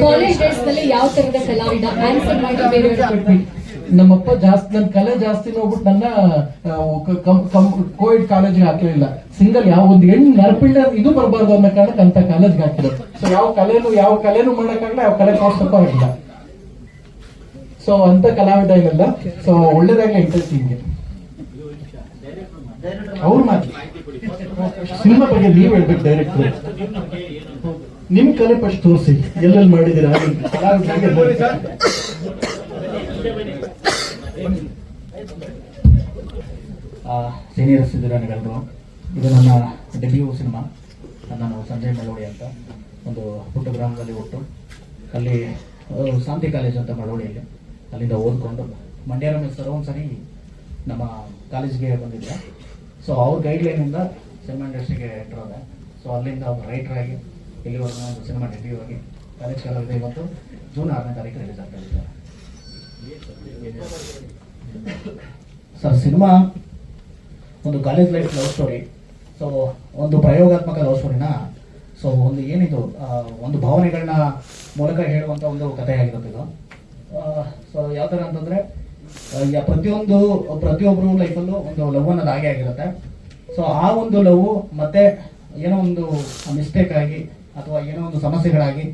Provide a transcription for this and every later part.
College days ಯಾವ ತರದ ಕಲಾವಿದ ಆನ್ಸರ್ ಮಾಡಿ ಬೇರೆ ನಮ್ಮಪ್ಪ ಜಾಸ್ತಿ ನನ್ನ ಕಲೆ ಜಾಸ್ತಿ ನೋಡ್ಬಿಟ್ಟು ನನ್ನ ಕೋವಿಡ್ ಕಾಲೇಜ್ಗೆ ಹಾಕಲಿಲ್ಲ ಸಿಂಗಲ್ ಯಾವ ಒಂದು ಹೆಣ್ಣು ನರ್ಪಿಳ್ಳ ಇದು ಬರಬಾರ್ದು ಅನ್ನೋ ಕಾರಣಕ್ಕೆ ಅಂತ ಕಾಲೇಜ್ಗೆ ಹಾಕಿದ್ರು ಸೊ ಯಾವ ಕಲೆನು ಯಾವ ಕಲೆನು ಮಾಡಕ್ಕಾಗಲ್ಲ, ಯಾವ ಕಲೆ ಕಾಸ್ಟ್ ಆಗಿಲ್ಲ. ಸೊ ಅಂತ ಕಲಾವಿದ ಇಲ್ಲ ಸೊ ಒಳ್ಳೇದಾಗಲಿ ಇಂಟ್ರೆಸ್ಟ್ ಹಿಂಗೆ ಅವ್ರ ಮಾತು. ಸಿನಿಮಾ ಬಗ್ಗೆ ನೀವು ಹೇಳ್ಬೇಕು ಡೈರೆಕ್ಟರ್ ನಿಮ್ ಕಲೆ ಫಸ್ಟ್ ತೋರಿಸಿ. ಎಲ್ಲೆಲ್ಲಿ ಮಾಡಿದ್ದೀರಾ? ಸೀನಿಯರ್ ನೀವೆಲ್ಲರೂ ಇದು ನನ್ನ ಡೆಬ್ಯೂ ಸಿನಿಮಾ. ನಾನು ಸಂಜಯ್ ಮಳವಳ್ಳಿ ಅಂತ ಒಂದು ಪುಟ್ಟ ಗ್ರಾಮದಲ್ಲಿ ಹುಟ್ಟು. ಅಲ್ಲಿ ಶಾಂತಿ ಕಾಲೇಜ್ ಅಂತ ಮಳವಳ್ಳಿಯಲ್ಲಿ ಅಲ್ಲಿಂದ ಓದ್ಕೊಂಡು ಮಂಡ್ಯ ರಮೇಶ್ ಸರ್ ಒಂದ್ಸರಿ ನಮ್ಮ ಕಾಲೇಜ್ಗೆ ಬಂದಿದ್ದೆ. ಸೊ ಅವ್ರ ಗೈಡ್ಲೈನಿಂದ ಸಿನಿಮಾ ಇಂಡಸ್ಟ್ರಿಗೆ ಎಂಟರ್ ಆದೆ. ಸೊ ಅಲ್ಲಿಂದ ಅವ್ರು ರೈಟರ್ ಆಗಿ ಇಲ್ಲಿವರೆಗೂ ಸಿನಿಮಾ ಡೆಬ್ಯೂ ಆಗಿ ಕಲಾವಿದ ಇವತ್ತು ಜೂನ್ ಆರನೇ ತಾರೀಕು ರಿಲೀಸ್ ಆಗ್ತಾ ಸರ್, ಸಿನಿಮಾ ಒಂದು college life love story so ಒಂದು ಪ್ರಯೋಗಾತ್ಮಕ ಲವ್ ಸ್ಟೋರಿನ ಸೊ ಒಂದು ಏನಿದು? ಒಂದು ಭಾವನೆಗಳನ್ನ ಮೂಲಕ ಹೇಳುವಂತ ಒಂದು ಕಥೆ ಆಗಿರುತ್ತೆ ಇದು ಸೊ ಯಾವ ಥರ ಅಂತಂದರೆ ಪ್ರತಿಯೊಂದು ಪ್ರತಿಯೊಬ್ಬರು ಲೈಫಲ್ಲೂ ಒಂದು ಲವ್ ಅನ್ನೋದು ಹಾಗೆ ಆಗಿರುತ್ತೆ. ಸೊ ಆ ಒಂದು ಲವ್ ಮತ್ತೆ ಏನೋ ಒಂದು ಮಿಸ್ಟೇಕ್ ಆಗಿ ಅಥವಾ ಏನೋ ಒಂದು ಸಮಸ್ಯೆಗಳಾಗಿ.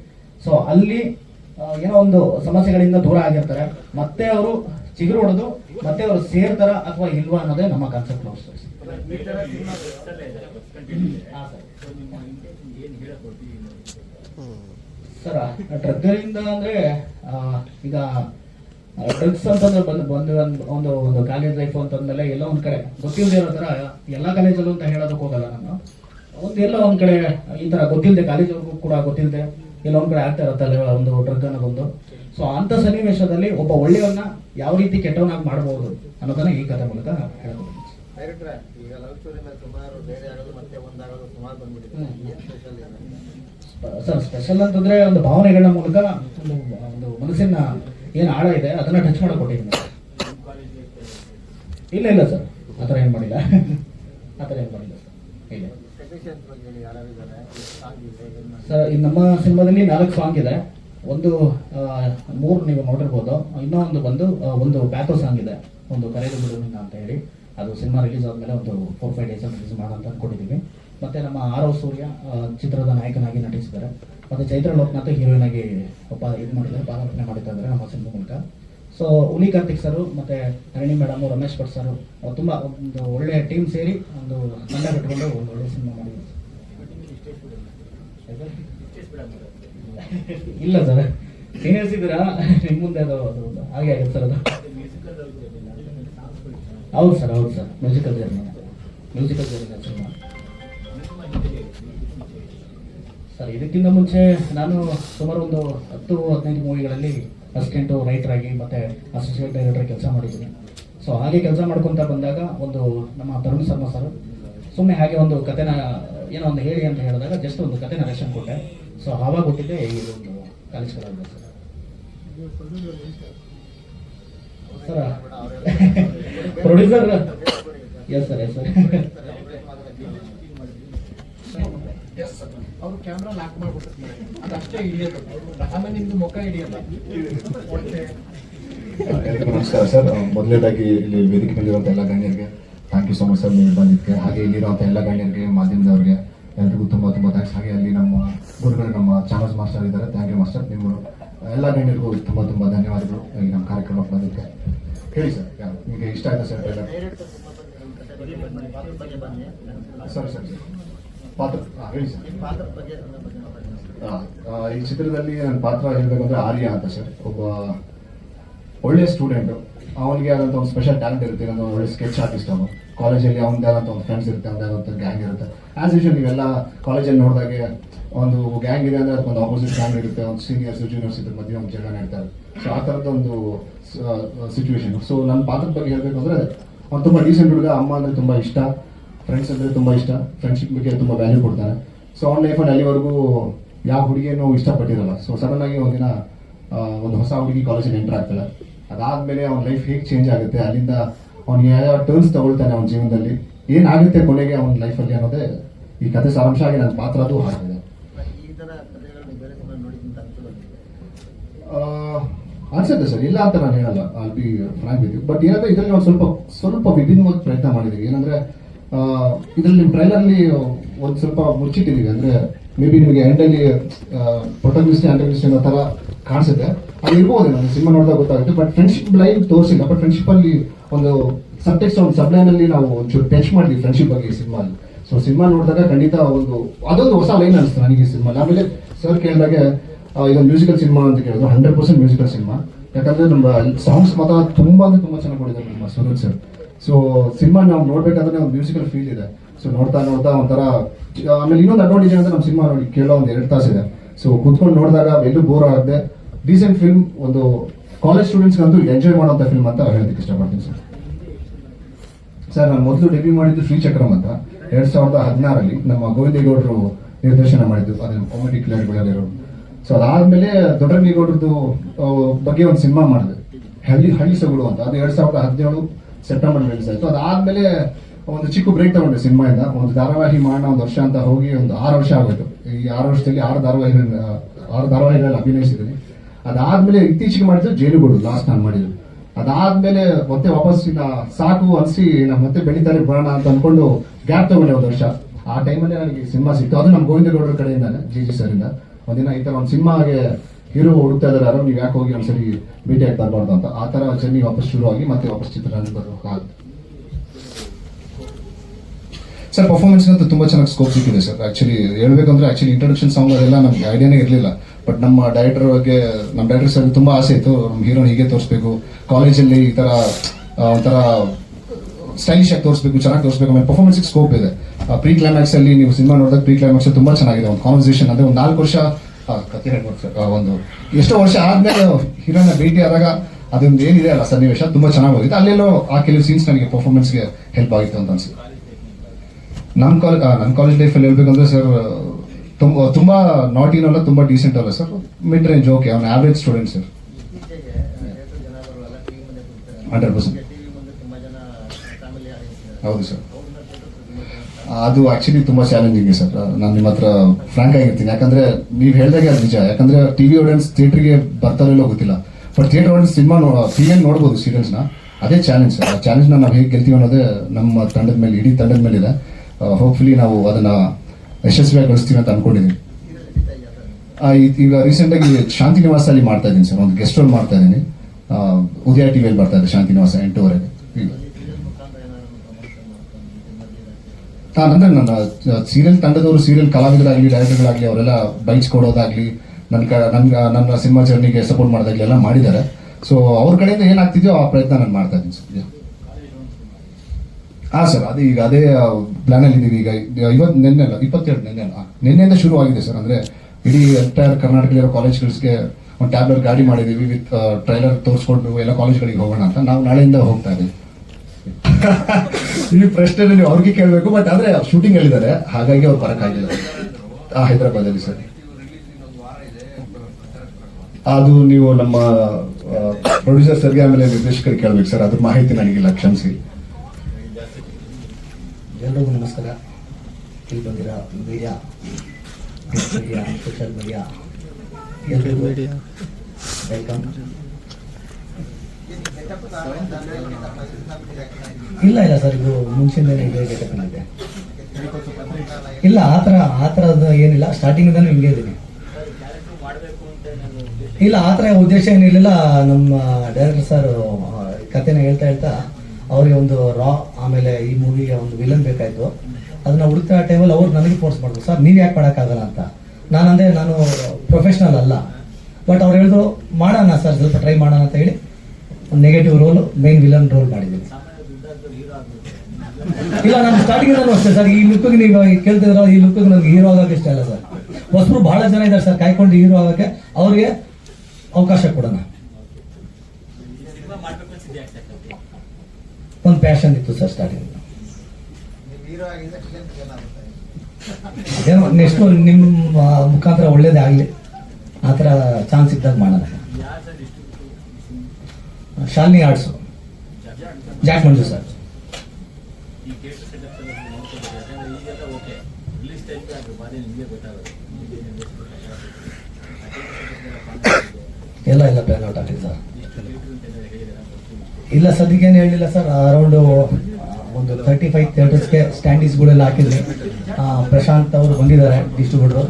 ಸೊ ಅಲ್ಲಿ ಏನೋ ಒಂದು ಸಮಸ್ಯೆಗಳಿಂದ ದೂರ ಆಗಿರ್ತಾರೆ. ಮತ್ತೆ ಅವರು ಚಿಗುರು ಹೊಡೆದು ಮತ್ತೆ ಅವರು ಸೇರ್ತಾರ ಅಥವಾ ಇಲ್ವಾ ಅನ್ನೋದೇ ನಮ್ಮ ಕಾನ್ಸೆಪ್ಟ್ ನಾವು ಸರ್. ಸರ್ ಡ್ರಗ್ಗಳಿಂದ ಅಂದ್ರೆ ಈಗ ಡ್ರಗ್ಸ್ ಅಂತಂದ್ರೆ ಬಂದು ಬಂದು ಒಂದು ಒಂದು ಕಾಲೇಜ್ ಲೈಫ್ ಅಂತಂದ್ಮೇಲೆ ಎಲ್ಲ ಒಂದ್ ಕಡೆ. ಗೊತ್ತಿಲ್ಲದೆ ಇರೋ ತರ ಎಲ್ಲಾ ಕಾಲೇಜಲ್ಲೂ ಅಂತ ಹೇಳೋದಕ್ಕೆ ಹೋಗಲ್ಲ ನಾನು. ಒಂದು ಎಲ್ಲೋ ಒಂದು ಕಡೆ ಈ ಥರ ಗೊತ್ತಿಲ್ಲದೆ ಕಾಲೇಜವ್ರಿಗೂ ಕೂಡ ಗೊತ್ತಿಲ್ಲದೆ ಎಲ್ಲೋ ಒಂದು ಕಡೆ ಆಗ್ತಾ ಇರುತ್ತಲ್ಲ ಒಂದು ಡ್ರಗ್ ಅನ್ನೋದೊಂದು. ಸೊ ಅಂಥ ಸನ್ನಿವೇಶದಲ್ಲಿ ಒಬ್ಬ ಒಳ್ಳೆಯವನ್ನ ಯಾವ ರೀತಿ ಕೆಟ್ಟವನಾಗಿ ಮಾಡಬಹುದು ಅನ್ನೋದನ್ನ ಈ ಕಥೆ ಮೂಲಕ. ಸ್ಪೆಷಲ್ ಸರ್ ಸ್ಪೆಷಲ್ ಅಂತಂದ್ರೆ ಒಂದು ಭಾವನೆಗಳ ಮೂಲಕ ಒಂದು ಒಂದು ಮನಸ್ಸಿನ ಏನು ಆಳ ಇದೆ ಅದನ್ನ ಟಚ್ ಮಾಡಕ್ ಕೊಟ್ಟಿದ್ದೀನಿ ಇಲ್ಲ ಇಲ್ಲ ಸರ್. ಆ ಥರ ಏನು ಮಾಡಿಲ್ಲ. ಆ ಥರ ಏನು ಮಾಡಿಲ್ಲ ಸರ್. ಇಲ್ಲ. ಸರ್, ಈ ನಮ್ಮ ಸಿನಿಮಾದಲ್ಲಿ ನಾಲ್ಕು ಸಾಂಗ್ ಇದೆ. ಒಂದು ಮೂರು ನೀವು ನೋಡಿರ್ಬೋದು. ಇನ್ನೊಂದು ಬಂದು ಒಂದು ಪ್ಯಾಥೋ ಸಾಂಗ್ ಇದೆ. ಒಂದು ಕರೆದು ಬಿಡುವಿನ ಅಂತ ಹೇಳಿ. ಅದು ಸಿನಿಮಾ ರಿಲೀಸ್ ಆದಮೇಲೆ ಒಂದು ಫೋರ್ ಫೈವ್ ಡೇಸ್ ರಿಲೀಸ್ ಮಾಡೋಂತ ಅಂದ್ಕೊಂಡಿದ್ದೀವಿ ಮತ್ತೆ ನಮ್ಮ ಆರವ್ ಸೂರ್ಯ ಚಿತ್ರದ ನಾಯಕನಾಗಿ ನಟಿಸಿದ್ದಾರೆ. ಮತ್ತೆ ಚೈತ್ರ ಲೋಕನಾಥ್ ಹೀರೋಯಿನ್ ಆಗಿ ಒಬ್ಬ ಇದು ಮಾಡಿದ್ದಾರೆ ಪಾದಾರ್ಪಣೆ ಮಾಡಿದ್ದಾರೆ ನಮ್ಮ ಸಿನಿಮಾ ಮೂಲಕ. ಸೊ ಉಲಿ ಕಾರ್ತಿಕ್ ಸರು ಮತ್ತೆ ರಣಿ ಮೇಡಮ್ ರಮೇಶ್ ಭಟ್ ಸರು ತುಂಬಾ ಒಂದು ಒಳ್ಳೆ ಟೀಮ್ ಸೇರಿ ಒಂದು ತಂಡ ಕಟ್ಕೊಂಡು ಒಂದು ಒಳ್ಳೆ ಸಿನಿಮಾ ಮಾಡಿದ್ರು. ಇಲ್ಲ ಸರ್ ಇದ್ದೀರಾ? ನಿಮ್ಮ ಮುಂದೆ ಅದು ಅದು ಹಾಗೆ ಆಗುತ್ತೆ ಸರ್ ಅದು. ಹೌದು ಸರ್ ಹೌದು sir musical journey musical journey cinema. Sir ಇದಕ್ಕಿಂತ ಮುಂಚೆ ನಾನು ಸುಮಾರು ಒಂದು ಹತ್ತು ಹದಿನೈದು ಮೂವಿಗಳಲ್ಲಿ ಅಸಿಸ್ಟೆಂಟು ರೈಟರ್ ಆಗಿ ಮತ್ತೆ ಅಸೋಸಿಯೇಟ್ ಡೈರೆಕ್ಟರ್ ಕೆಲಸ ಮಾಡಿದ್ದೀನಿ. ಸೊ ಹಾಗೆ ಕೆಲಸ ಮಾಡ್ಕೊತ ಬಂದಾಗ ಒಂದು ನಮ್ಮ ತರುಣ್ ಶರ್ಮಾ ಸರ್ ಸುಮ್ಮನೆ ಹಾಗೆ ಒಂದು ಕತೆನ, ಏನೋ ಒಂದು ಹೇಳಿ ಅಂತ ಹೇಳಿದಾಗ ಜಸ್ಟ್ ಒಂದು ಕತೆನ ನರೇಶನ್ ಕೊಟ್ಟೆ. ಸೊ ಆವಾಗ ಕೊಟ್ಟಿದ್ದೆ ಈ ಒಂದು college sir. Sir? Producer yes sir yes sir ಅವ್ರು ಕ್ಯಾಮ್ರಾ ಲಾಕ್ ಮಾಡ್ಬಿಟ್ಟಿರ್ತಾರೆ. ಅದಷ್ಟೇ ಹಿಡಿಯೋದು. ಆಮೇಲೆ ನಿಮ್ದು ಮುಖ ಹಿಡಿಯಲ್ಲ ಹೊಟ್ಟೆ ಎಲ್ರಿಗೂ ನಮಸ್ಕಾರ ಸರ್. ಮೊದಲನೇದಾಗಿ ಇಲ್ಲಿ ವೇದಿಕೆ ಮೇಲಿರುವಂತಹ ಎಲ್ಲ ಗಣ್ಯರಿಗೆ thank you so much sir ನೀವು ಬಂದಿದ್ದಕ್ಕೆ ಹಾಗೆ ಇಲ್ಲಿರುವಂಥ ಎಲ್ಲ ಗಣ್ಯರಿಗೆ ಮಾಧ್ಯಮದವ್ರಿಗೆ ಎಲ್ರಿಗೂ ತುಂಬ ತುಂಬ ಥ್ಯಾಂಕ್ಸ್ ಹಾಗೆ ಅಲ್ಲಿ ನಮ್ಮ ಗುರುಗಳು ನಮ್ಮ ಚಾಮರಾಜ್ ಮಾಸ್ಟರ್ ಇದ್ದಾರೆ. ಥ್ಯಾಂಕ್ ಯು ಮಾಸ್ಟರ್ ನಿಮ್ಮ ಎಲ್ಲ ಗಣ್ಯರಿಗೂ ತುಂಬ ತುಂಬ ಧನ್ಯವಾದಗಳು. ಈ ನಮ್ಮ ಕಾರ್ಯಕ್ರಮಕ್ಕೆ ಬಂದಿದ್ದೆ ಹೇಳಿ ಸರ್ ಯಾರು? ನಿಮಗೆ ಇಷ್ಟ ಆಯ್ತಾ ಸರ್ ಸರಿ ಸರಿ ಸರ್ ಪಾತ್ರ ಹೇಳಿ ಸರ್. ಈ ಚಿತ್ರದಲ್ಲಿ ನನ್ನ ಪಾತ್ರ ಹೇಳ್ಬೇಕಂದ್ರೆ ಆರ್ಯ ಅಂತ ಸರ್. ಒಬ್ಬ ಒಳ್ಳೆ ಸ್ಟೂಡೆಂಟ್ ಅವನಿಗೆ ಆದಂಥ ಒಂದು ಸ್ಪೆಷಲ್ ಟ್ಯಾಲೆಂಟ್ ಇರುತ್ತೆ ನಾನು ಒಳ್ಳೆ ಸ್ಕೆಚ್ ಆರ್ಟಿಸ್ಟ್ ಅವನು. ಕಾಲೇಜಲ್ಲಿ ಅವನದೇ ಆದಂಥ ಒಂದು ಫ್ರೆಂಡ್ಸ್ ಇರುತ್ತೆ ಅವನದೇ ಆದಂಥ ಗ್ಯಾಂಗ್ ಇರುತ್ತೆ. ಆಸ್ ಯೂಶುವಲ್ ನೀವೆಲ್ಲ ಕಾಲೇಜಲ್ಲಿ ನೋಡಿದಾಗೆ ಒಂದು ಗ್ಯಾಂಗ್ ಇದೆ ಅಂದ್ರೆ ಅದಕ್ಕೊಂದು ಆಪೋಸಿಟ್ ಗ್ಯಾಂಗ್ ಇರುತ್ತೆ. ಒಂದು ಸೀನಿಯರ್ಸ್ ಜೂನಿಯರ್ಸ್ ಇದ್ರ ಮಧ್ಯೆ ಒಂದು ಜಗಳ ನಡೀತಾರೆ ಸೊ ಆ ಥರದ ಒಂದು ಸಿಚುವೇಶನ್ ಸೊ ನನ್ನ ಪಾತ್ರದ ಬಗ್ಗೆ ಹೇಳಬೇಕು ಅಂದರೆ ಅವ್ನು ತುಂಬ ಡೀಸೆಂಟ್ ಹುಡುಗ ಅಮ್ಮ ಅಂದರೆ ತುಂಬ ಇಷ್ಟ. ಫ್ರೆಂಡ್ಸ್ ಅಂದರೆ ತುಂಬ ಇಷ್ಟ. ಫ್ರೆಂಡ್ಶಿಪ್ ಬಗ್ಗೆ ತುಂಬ ವ್ಯಾಲ್ಯೂ ಕೊಡ್ತಾರೆ. ಸೊ ಅವ್ನ ಲೈಫಲ್ಲಿ ಅಲ್ಲಿವರೆಗೂ ಯಾವ ಹುಡುಗಿಯನ್ನು ಇಷ್ಟಪಟ್ಟಿರಲ್ಲ. ಸೊ ಸಡನ್ ಆಗಿ ಒಂದಿನ ಒಂದು ಹೊಸ ಹುಡುಗಿ ಕಾಲೇಜಲ್ಲಿ ಎಂಟರ್ ಆಗ್ತಾಳೆ. ಅದಾದ್ಮೇಲೆ ಅವ್ನ ಲೈಫ್ ಹೇಗೆ ಚೇಂಜ್ ಆಗುತ್ತೆ, ಅಲ್ಲಿಂದ ಅವ್ನು ಯಾವ ಟರ್ನ್ಸ್ ತಗೊಳ್ತಾನೆ ಅವನ ಜೀವನದಲ್ಲಿ, ಏನಾಗುತ್ತೆ ಕೊನೆಗೆ ಅವನ ಲೈಫಲ್ಲಿ ಅನ್ನೋದೇ ಈ ಕತೆ ಸಾರಾಂಶ ಆಗಿ ನನ್ನ ಪಾತ್ರ ಅದು ಹಾಕಿದೆ ಅನ್ಸುತ್ತೆ ಸರ್, ಇಲ್ಲ ಅಂತ ನಾನು ಹೇಳಲ್ಲ ಅಲ್ಲಿ ಬಿ ಫ್ರಾಂಕ್ ಬಟ್ ಏನಂದ್ರೆ ಇದರಲ್ಲಿ ಒಂದು ಸ್ವಲ್ಪ ಸ್ವಲ್ಪ ವಿಭಿನ್ನವಾಗಿ ಪ್ರಯತ್ನ ಮಾಡಿದ್ದೀವಿ ಏನಂದ್ರೆ ಇದರಲ್ಲಿ ನಿಮ್ಮ ಟ್ರೈಲರ್ಲಿ ಒಂದು ಸ್ವಲ್ಪ ಮುಚ್ಚಿಟ್ಟಿದ್ದೀವಿ, ಅಂದರೆ ಮೇ ಬಿ ನಿಮಗೆ ಎಂಡಲ್ಲಿ ಪ್ರೊಟೋನಿಸ್ಟ್ ಆಂಟೋನಿಸ್ಟ್ ಅನ್ನೋ ಥರ ಕಾಣಿಸುತ್ತೆ. ಅದು ಇರ್ಬೋದು ನಾನು ಸಿನಿಮಾ ನೋಡಿದಾಗ ಗೊತ್ತಾಗುತ್ತೆ ಬಟ್ ಫ್ರೆಂಡ್ಶಿಪ್ ಲೈನ್ ತೋರಿಸಿಲ್ಲ. ಬಟ್ ಫ್ರೆಂಡ್ಶಿಪ್ಪಲ್ಲಿ ಒಂದು ಸಬ್ಟೆಕ್ಸ್ಟ್ ಒಂದು ಸಬ್ಲೈನಲ್ಲಿ ನಾವು ಒಂಚೂರು ಟಚ್ ಮಾಡಿದ್ವಿ ಫ್ರೆಂಡ್ಶಿಪ್ ಬಗ್ಗೆ ಈ ಸಿನಿಮಾ ಸೊ ಸಿನಿಮಾ ನೋಡಿದಾಗ ಖಂಡಿತ ಒಂದು, ಅದೊಂದು ಹೊಸ ಲೈನ್ ಅನಿಸ್ತು ನನಗೆ ಈ ಸಿನಿಮಾ ಆಮೇಲೆ ಸರ್ ಕೇಳಿದಾಗೆ ಇದೊಂದು ಮ್ಯೂಸಿಕಲ್ ಸಿನಿಮಾ ಅಂತ ಕೇಳಿದ್ರು ಹಂಡ್ರೆಡ್ ಪರ್ಸೆಂಟ್ ಮ್ಯೂಸಿಕಲ್ ಸಿನಿಮಾ. ಯಾಕಂದರೆ ನಮ್ಮ ಸಾಂಗ್ಸ್ ಮಾತ್ರ ತುಂಬ ಅಂದರೆ ತುಂಬ ಚೆನ್ನಾಗಿ ಕೊಡಿದ್ದಾರೆ ನಮ್ಮ ಸುರೇಶ್ ಸರ್ ಸೊ ಸಿನಿಮಾ ನಾವು ನೋಡ್ಬೇಕಾದ್ರೆ ಒಂದು ಮ್ಯೂಸಿಕಲ್ ಫೀಲ್ ಇದೆ. ಸೊ ನೋಡ್ತಾ ನೋಡ್ತಾ ಒಂಥರ ಆಮೇಲೆ ಇನ್ನೊಂದು ಅಡ್ವಾಂಟೇಜ್ ಏನಂದ್ರೆ ನಮ್ಮ ಸಿನಿಮಾ ನೋಡಿ ಕೇಳೋ ಒಂದು ಎರಡು ತಾಸಿದೆ ಸೊ ಕೂತ್ಕೊಂಡು ನೋಡಿದಾಗ ಎಲ್ಲೂ ಬೋರ್ ಆಗದೆ ರೀಸೆಂಟ್ ಫಿಲ್ಮ್ ಒಂದು ಕಾಲೇಜ್ ಸ್ಟೂಡೆಂಟ್ಸ್ಗಂತೂ ಎಂಜಾಯ್ ಮಾಡೋಂಥ ಫಿಲ್ಮ್ ಅಂತ ಹೇಳೋದಕ್ಕೆ ಇಷ್ಟಪಡ್ತೀನಿ ಸರ್. ಸರ್ ನಾನು ಮೊದಲು ಡೆಬ್ಯೂ ಮಾಡಿದ್ದು ಶ್ರೀಚಕ್ರಂ ಅಂತ. ಎರಡು ಸಾವಿರದ ಹದಿನಾರಲ್ಲಿ ನಮ್ಮ ಗೋವಿಂದೇಗೌಡರು ನಿರ್ದೇಶನ ಮಾಡಿದ್ದು. ಅದನ್ನು ಕಾಮಿಡಿ ಕ್ಲಿಯರ್ಗಳಲ್ಲಿರೋ ಸೊ ಅದಾದ್ಮೇಲೆ ದೊಡ್ಡರಂಗೇಗೌಡರದ್ದು ಆ, ಬಗ್ಗೆ ಒಂದು ಸಿನಿಮಾ ಮಾಡಿದೆ. ಹಳ್ಳಿ ಹಳ್ಳಿ ಸೊಗಡು ಅಂತ. ಅದು ಎರಡ್ ಸಾವಿರದ ಹದಿನೇಳು ಸೆಪ್ಟೆಂಬರ್ ರಿಲೀಸ್ ಆಯ್ತು. ಅದಾದ್ಮೇಲೆ ಒಂದು ಚಿಕ್ಕ ಬ್ರೇಕ್ ತಗೊಂಡೆ ಸಿನಿಮಾಯಿಂದ. ಒಂದು ಧಾರಾವಾಹಿ ಮಾಡೋಣ, ಒಂದು ವರ್ಷ ಅಂತ ಹೋಗಿ ಒಂದು ಆರು ವರ್ಷ ಆಗೋಯ್ತು. ಈ ಆರು ವರ್ಷದಲ್ಲಿ ಆರು ಧಾರಾವಾಹಿಗಳನ್ನ, ಆರು ಧಾರಾವಾಹಿಗಳಲ್ಲಿ ಅಭಿನಯಿಸಿದ್ದೀನಿ. ಅದಾದ್ಮೇಲೆ ಇತ್ತೀಚೆಗೆ ಮಾಡಿದ್ದು ಜೇನುಗೂಡು ಲಾಸ್ಟ್ ನಾನು ಮಾಡಿದ್ದು. ಅದಾದ್ಮೇಲೆ ಮತ್ತೆ ವಾಪಸ್ ಇನ್ನ ಸಾಕು ಅನ್ಸಿ ನಮ್ಮ ಮತ್ತೆ ಬೆಳಿತಾರೆ ಬರೋಣ ಅಂತ ಅಂದ್ಕೊಂಡು ಗ್ಯಾಪ್ ತಗೊಂಡೆ ಒಂದು ವರ್ಷ. ಆ ಟೈಮಲ್ಲಿ ನನಗೆ ಸಿನಿಮಾ ಸಿಕ್ತು. ಅದು ನಮ್ಮ ಗೋವಿಂದಗೌಡರ ಕಡೆಯಿಂದಾನೆ, ಜಿ ಜಿ ಸರ್ ಇಂದ ಒಂದಿನ ಈ ಥರ ಒಂದು ಸಿನಿಮಾಗೆ ಹೀರೋ ಹುಡುಕ್ತಾ ಇದ್ದಾರೆ ಯಾರೋ ನೀವು ಯಾಕೆ ಹೋಗಿ ಒಂದ್ಸರಿ ಆಗಿ ಬರಬಾರ್ದು ಅಂತ? ಆ ತರ ಜರ್ನಿ ವಾಪಸ್ ಶುರು ಆಗಿ ಮತ್ತೆ ವಾಪಸ್ ಚಿತ್ರರಂಗ ಬರಬೇಕಾಗುತ್ತೆ ಸರ್ ಪರ್ಫಾರ್ಮೆನ್ಸ್ ಅಂತ ತುಂಬಾ ಚೆನ್ನಾಗಿ ಸ್ಕೋಪ್ ಸಿಕ್ಕಿದೆ ಸರ್. ಆಕ್ಚುಲಿ ಹೇಳ್ಬೇಕಂದ್ರೆ ಆಕ್ಚುಲಿ ಇಂಟ್ರೊಡಕ್ಷನ್ ಸಾಂಗ್ ಅದೆಲ್ಲ ನಮ್ಗೆ ಐಡಿಯಾನೇ ಇರಲಿಲ್ಲ. ಬಟ್ ನಮ್ಮ ಡೈರೆಕ್ಟರ್ ಬಗ್ಗೆ, ನಮ್ಮ ಡೈರೆಕ್ಟರ್ ಸರ್ ತುಂಬಾ ಆಸೆ ಇತ್ತು. ನಮ್ಮ ಹೀರೋನ್ ಹೀಗೆ ತೋರಿಸ್ಬೇಕು. ಕಾಲೇಜಲ್ಲಿ ಈ ತರ ಒಂಥರ ಸ್ಟೈಲಿಶ್ ಆಗಿ ತೋರಿಸ್ಬೇಕು, ಚೆನ್ನಾಗಿ ತೋರಿಸ್ಬೇಕು. ಆಮೇಲೆ ಪರ್ಫಾರ್ಮೆನ್ಸ್ ಸ್ಕೋಪ್ ಇದೆ. ಪ್ರೀ ಕ್ಲೈಮ್ಯಾಕ್ಸ್ ಅಲ್ಲಿ ನೀವು ಸಿನಿಮಾ ನೋಡಿದಾಗ ಪ್ರೀ ಕ್ಲೈಮ್ಯಾಕ್ಸ್ ತುಂಬಾ ಚೆನ್ನಾಗಿದೆ. ಒಂದು ಕಾನ್ವರ್ಸೇಷನ್ ಅಂದ್ರೆ ಒಂದು ನಾಲ್ಕು ವರ್ಷ ಆ, ಕತೆ ಹೇಳ್ಬೋದು ಸರ್. ಒಂದು ಎಷ್ಟೋ ವರ್ಷ ಆದ್ಮೇಲೆ ಹೀರೋನ ಭೇಟಿ ಆದಾಗ ಅದೊಂದು ಏನಿದೆ ಅಲ್ಲ ಸನ್ನಿವೇಶ. ತುಂಬಾ ಚೆನ್ನಾಗಿ ಹೋಗಿತ್ತು ಅಲ್ಲೆಲ್ಲೋ ಆ ಕೆಲವು ಸೀನ್ಸ್ ನನಗೆ ಪರ್ಫಾರ್ಮೆನ್ಸ್ಗೆ ಹೆಲ್ಪ್ ಆಗಿತ್ತು ಅಂತ ಅನ್ಸುತ್ತೆ. ನಮ್ಮ ಕಾಲೇಜ್ ನನ್ನ ಕಾಲೇಜ್ ಲೈಫಲ್ಲಿ ಹೇಳ್ಬೇಕಂದ್ರೆ ಸರ್ ತುಂಬ ನಾಟ್ ಇನ್ ಅಲ್ಲ ತುಂಬಾ ಡೀಸೆಂಟ್ ಅಲ್ಲ ಸರ್ ಮಿಡ್ ರೇಂಜ್ ಓಕೆ ಅವ್ನ ಆವ್ರೇಜ್ ಸ್ಟೂಡೆಂಟ್ ಸರ್ ಹಂಡ್ರೆಡ್ ಎಷ್ಟು ಜನ ಬರುವಲ್ಲ ಟಿವಿ ಮುಂದೆ ಕೂರ್ತಾರೆ 100%. ಟಿವಿ ಮುಂದೆ ತುಂಬಾ ಜನ ಫ್ಯಾಮಿಲಿ ಆಡಿಯನ್ಸ್ ಹೌದು ಸರ್ ಅವ್ರನ್ನ ಬಿಟ್ಟು ತುಂಬಾ ಜನ ಅದು ಆಕ್ಚುಲಿ ತುಂಬಾ ಚಾಲೆಂಜಿಂಗ್ ಸರ್. ನಾನು ನಿಮ್ಮ ಹತ್ರ ಫ್ರಾಂಕ್ ಆಗಿರ್ತೀನಿ. ಯಾಕಂದ್ರೆ ನೀವು ಹೇಳ್ದಾಗೆ ಅದು ನಿಜ. ಯಾಕಂದ್ರೆ ಟಿವಿ ಆಡಿಯನ್ಸ್ ಥಿಯೇಟರ್ಗೆ ಬರ್ತಾರಿಲ್ಲೋ ಗೊತ್ತಿಲ್ಲ. ಬಟ್ ಥಿಯೇಟರ್ ಆಡಿಯನ್ಸ್ ಸಿನಿಮಾ ಟಿವಿಯಲ್ಲಿ ನೋಡ್ಬೋದು ಸೀರಿಯಲ್ಸ್ನ ಅದೇ ಚಾಲೆಂಜ್ ಸರ್. ಆ ಚಾಲೆಂಜ್ನ ನಾವು ಹೇಗೆ ಗೆಲ್ತೀವಿ ಅನ್ನೋದೇ ನಮ್ಮ ತಂಡದ ಮೇಲೆ, ಇಡೀ ತಂಡದ ಮೇಲೆ ಇದೆ. ಹೋಪ್ಫುಲಿ ನಾವು ಅದನ್ನ ಯಶಸ್ವಿಯಾಗಿ ಗಳಿಸ್ತೀವಿ ಅಂತ ಅನ್ಕೊಂಡಿದ್ದೀನಿ ಈಗ ರೀಸೆಂಟ್ ಆಗಿ ಶಾಂತಿ ನಿವಾಸಲ್ಲಿ ಮಾಡ್ತಾ ಇದ್ದೀನಿ ಸರ್. ಒಂದು ಗೆಸ್ಟ್ ರೋಲ್ ಮಾಡ್ತಾ ಇದ್ದೀನಿ. ಉದಯ ಟಿವಿಯಲ್ಲಿ ಬರ್ತಾ ಇದೆ ಶಾಂತಿ ನಿವಾಸ ಎಂಟೂವರೆಗೆ. ಹಾ, ನನ್ನ ಸೀರಿಯಲ್ ತಂಡದವರು ಸೀರಿಯಲ್ ಕಲಾವಿದರಾಗ್ಲಿ ಡೈರೆಕ್ಟರ್ಗಳಾಗ್ಲಿ ಅವರೆಲ್ಲ ಬೈಕ್ಸ್ ನನ್ನ ಕ ನನ್ಗೆ ನನ್ನ ಸಿನಿಮಾ ಜರ್ನಿಗೆ ಸಪೋರ್ಟ್ ಮಾಡೋದಾಗ್ಲಿ ಎಲ್ಲ ಮಾಡಿದ್ದಾರೆ. ಸೊ ಅವ್ರ ಕಡೆಯಿಂದ ಏನಾಗ್ತಿದೆಯೋ ಆ ಪ್ರಯತ್ನ ನಾನು ಮಾಡ್ತಾ ಇದ್ದೀನಿ ಸರ್. ಹಾಂ ಸರ್ ಅದು ಈಗ ಅದೇ ಪ್ಲಾನ್ ಅಲ್ಲಿ ಇದೀವಿ. ಈಗ ಇವತ್ತು ನಿನ್ನೆ ಅಲ್ಲ ಇಪ್ಪತ್ತೆರಡು ನಿನ್ನೆ ಅಲ್ಲ ನಿನ್ನೆಯಿಂದ ಶುರು ಆಗಿದೆ ಸರ್. ಅಂದ್ರೆ ಇಡೀ ಎಂಟೈರ್ ಕರ್ನಾಟಕದಲ್ಲಿರೋ ಕಾಲೇಜ್ಗಳಿಗೆ ಒಂದು ಟ್ಯಾಬ್ಲೆಟ್ ಗಾಡಿ ಮಾಡಿದೀವಿ ವಿತ್ ಟ್ರೈಲರ್ ತೋರಿಸ್ಕೊಂಡು ಎಲ್ಲ ಕಾಲೇಜ್ಗಳಿಗೆ ಹೋಗೋಣ ಅಂತ. ನಾವು ನಾಳೆಯಿಂದ ಹೋಗ್ತಾ ಇದ್ದೀವಿ. ಈ ಪ್ರಶ್ನೆ ನೀವು ಅವ್ರಿಗೆ ಕೇಳಬೇಕು ಬಟ್ ಆದ್ರೆ ಶೂಟಿಂಗ್ ಹೇಳಿದ್ದಾರೆ ಹಾಗಾಗಿ ಅವ್ರು ಬರಕ್ಕಾಗಿಲ್ಲ. ಆ ಹೈದರಾಬಾದಲ್ಲಿ ಸರ್. ಅದು ನೀವು ನಮ್ಮ ಪ್ರೊಡ್ಯೂಸರ್ ಸರ್ಗೆ ಆಮೇಲೆ ನಿರ್ದೇಶಕರಿಗೆ ಕೇಳಬೇಕು ಸರ್. ಅದ್ರ ಮಾಹಿತಿ ನನಗಿಲ್ಲ ಕ್ಷಮಿಸಿ. ಎಲ್ರಿಗೂ ನಮಸ್ಕಾರ. ಇಲ್ಲಿ ಬಂದಿರೋ ಮೀಡಿಯಾ ಸೋಷಿಯಲ್ ಮೀಡಿಯಾ ವೆಲ್ಕಮ್ ಇಲ್ಲ ಇಲ್ಲ ಸರ್, ಇದು ಮುಂಚೆನೇ ಇದೆ ಇಲ್ಲ, ಆ ಥರ, ಆ ಥರದ್ದು ಏನಿಲ್ಲ. ಸ್ಟಾರ್ಟಿಂಗಿಂದನೂ ಹಿಂಗೆ ಇದ್ದೀನಿ. ಇಲ್ಲ, ಆ ಥರ ಉದ್ದೇಶ ಏನಿರಲಿಲ್ಲ. ನಮ್ಮ ಡೈರೆಕ್ಟರ್ ಸರ್ ಕಥೆನ ಹೇಳ್ತಾ ಹೇಳ್ತಾ ಅವ್ರಿಗೆ ಒಂದು ರಾ ಆಮೇಲೆ ಈ ಮೂವಿಗೆ ಒಂದು ವಿಲನ್ ಬೇಕಾಯಿತು. ಅದನ್ನ ಹುಡುಕ್ತಾ ಟೈಮಲ್ಲಿ ಅವ್ರು ನನಗೆ ಫೋರ್ಸ್ ಮಾಡಿದ್ರು. ಸರ್ ನೀವು ಯಾಕೆ ಮಾಡೋಕ್ಕಾಗಲ್ಲ ಅಂತ? ನಾನು ಅಂದ್ರೆ ನಾನು ಪ್ರೊಫೆಷ್ನಲ್ ಅಲ್ಲ. ಬಟ್ ಅವ್ರು ಹೇಳಿದ್ರು, ಮಾಡೋಣ ಸರ್ ಸ್ವಲ್ಪ ಟ್ರೈ ಮಾಡೋಣ ಅಂತ ಹೇಳಿ. Negative role main villain role ಮಾಡಿದ್ದೀನಿ. ಇಲ್ಲ, ನಾನು ಸ್ಟಾರ್ಟಿಂಗ್ ಅಷ್ಟೇ ಸರ್ ಈ ಲುಕ್ಗೆ ನೀವು ಕೇಳ್ತಿದ್ರ ಈ ಲುಕ್ಕಿಗೆ ನನಗೆ ಹೀರೋ ಆಗೋಕೆ ಇಷ್ಟ ಇಲ್ಲ ಸರ್ ಹೊಸರು ಬಹಳ ಜನ ಇದ್ದಾರೆ ಸರ್ ಕಾಯ್ಕೊಂಡು ಹೀರೋ ಆಗೋಕೆ ಅವ್ರಿಗೆ ಅವಕಾಶ ಕೊಡೋಣ. ಒಂದು ಪ್ಯಾಷನ್ ಇತ್ತು ಸರ್ ಸ್ಟಾರ್ಟಿಂಗ್ ಏನೋ ನೆಕ್ಸ್ಟ್ ನಿಮ್ಮ ಮುಖಾಂತರ ಒಳ್ಳೇದೇ ಆಗಲಿ. ಆ ಥರ ಚಾನ್ಸ್ ಇದ್ದಾಗ ಮಾಡೋಣ. Shalini arts Jack Manju sir ಎಲ್ಲ ಎಲ್ಲ ಪ್ಲಾನ್ ಔಟ್ ಆಗಿದೆ ಸರ್ ಇಲ್ಲ ಸದ್ಯಕ್ಕೆ ಏನು ಹೇಳಿಲ್ಲ ಸರ್ ಅರೌಂಡು ಒಂದು ತರ್ಟಿ ಫೈವ್ ಥಿಯೇಟರ್ಸ್ಗೆ ಸ್ಟ್ಯಾಂಡೀಸ್ಗಳೆಲ್ಲ ಹಾಕಿದ್ವಿ. ಪ್ರಶಾಂತ್ ಅವರು ಬಂದಿದ್ದಾರೆ ಡಿಸ್ಟ್ರಿಬ್ಯೂಟರ್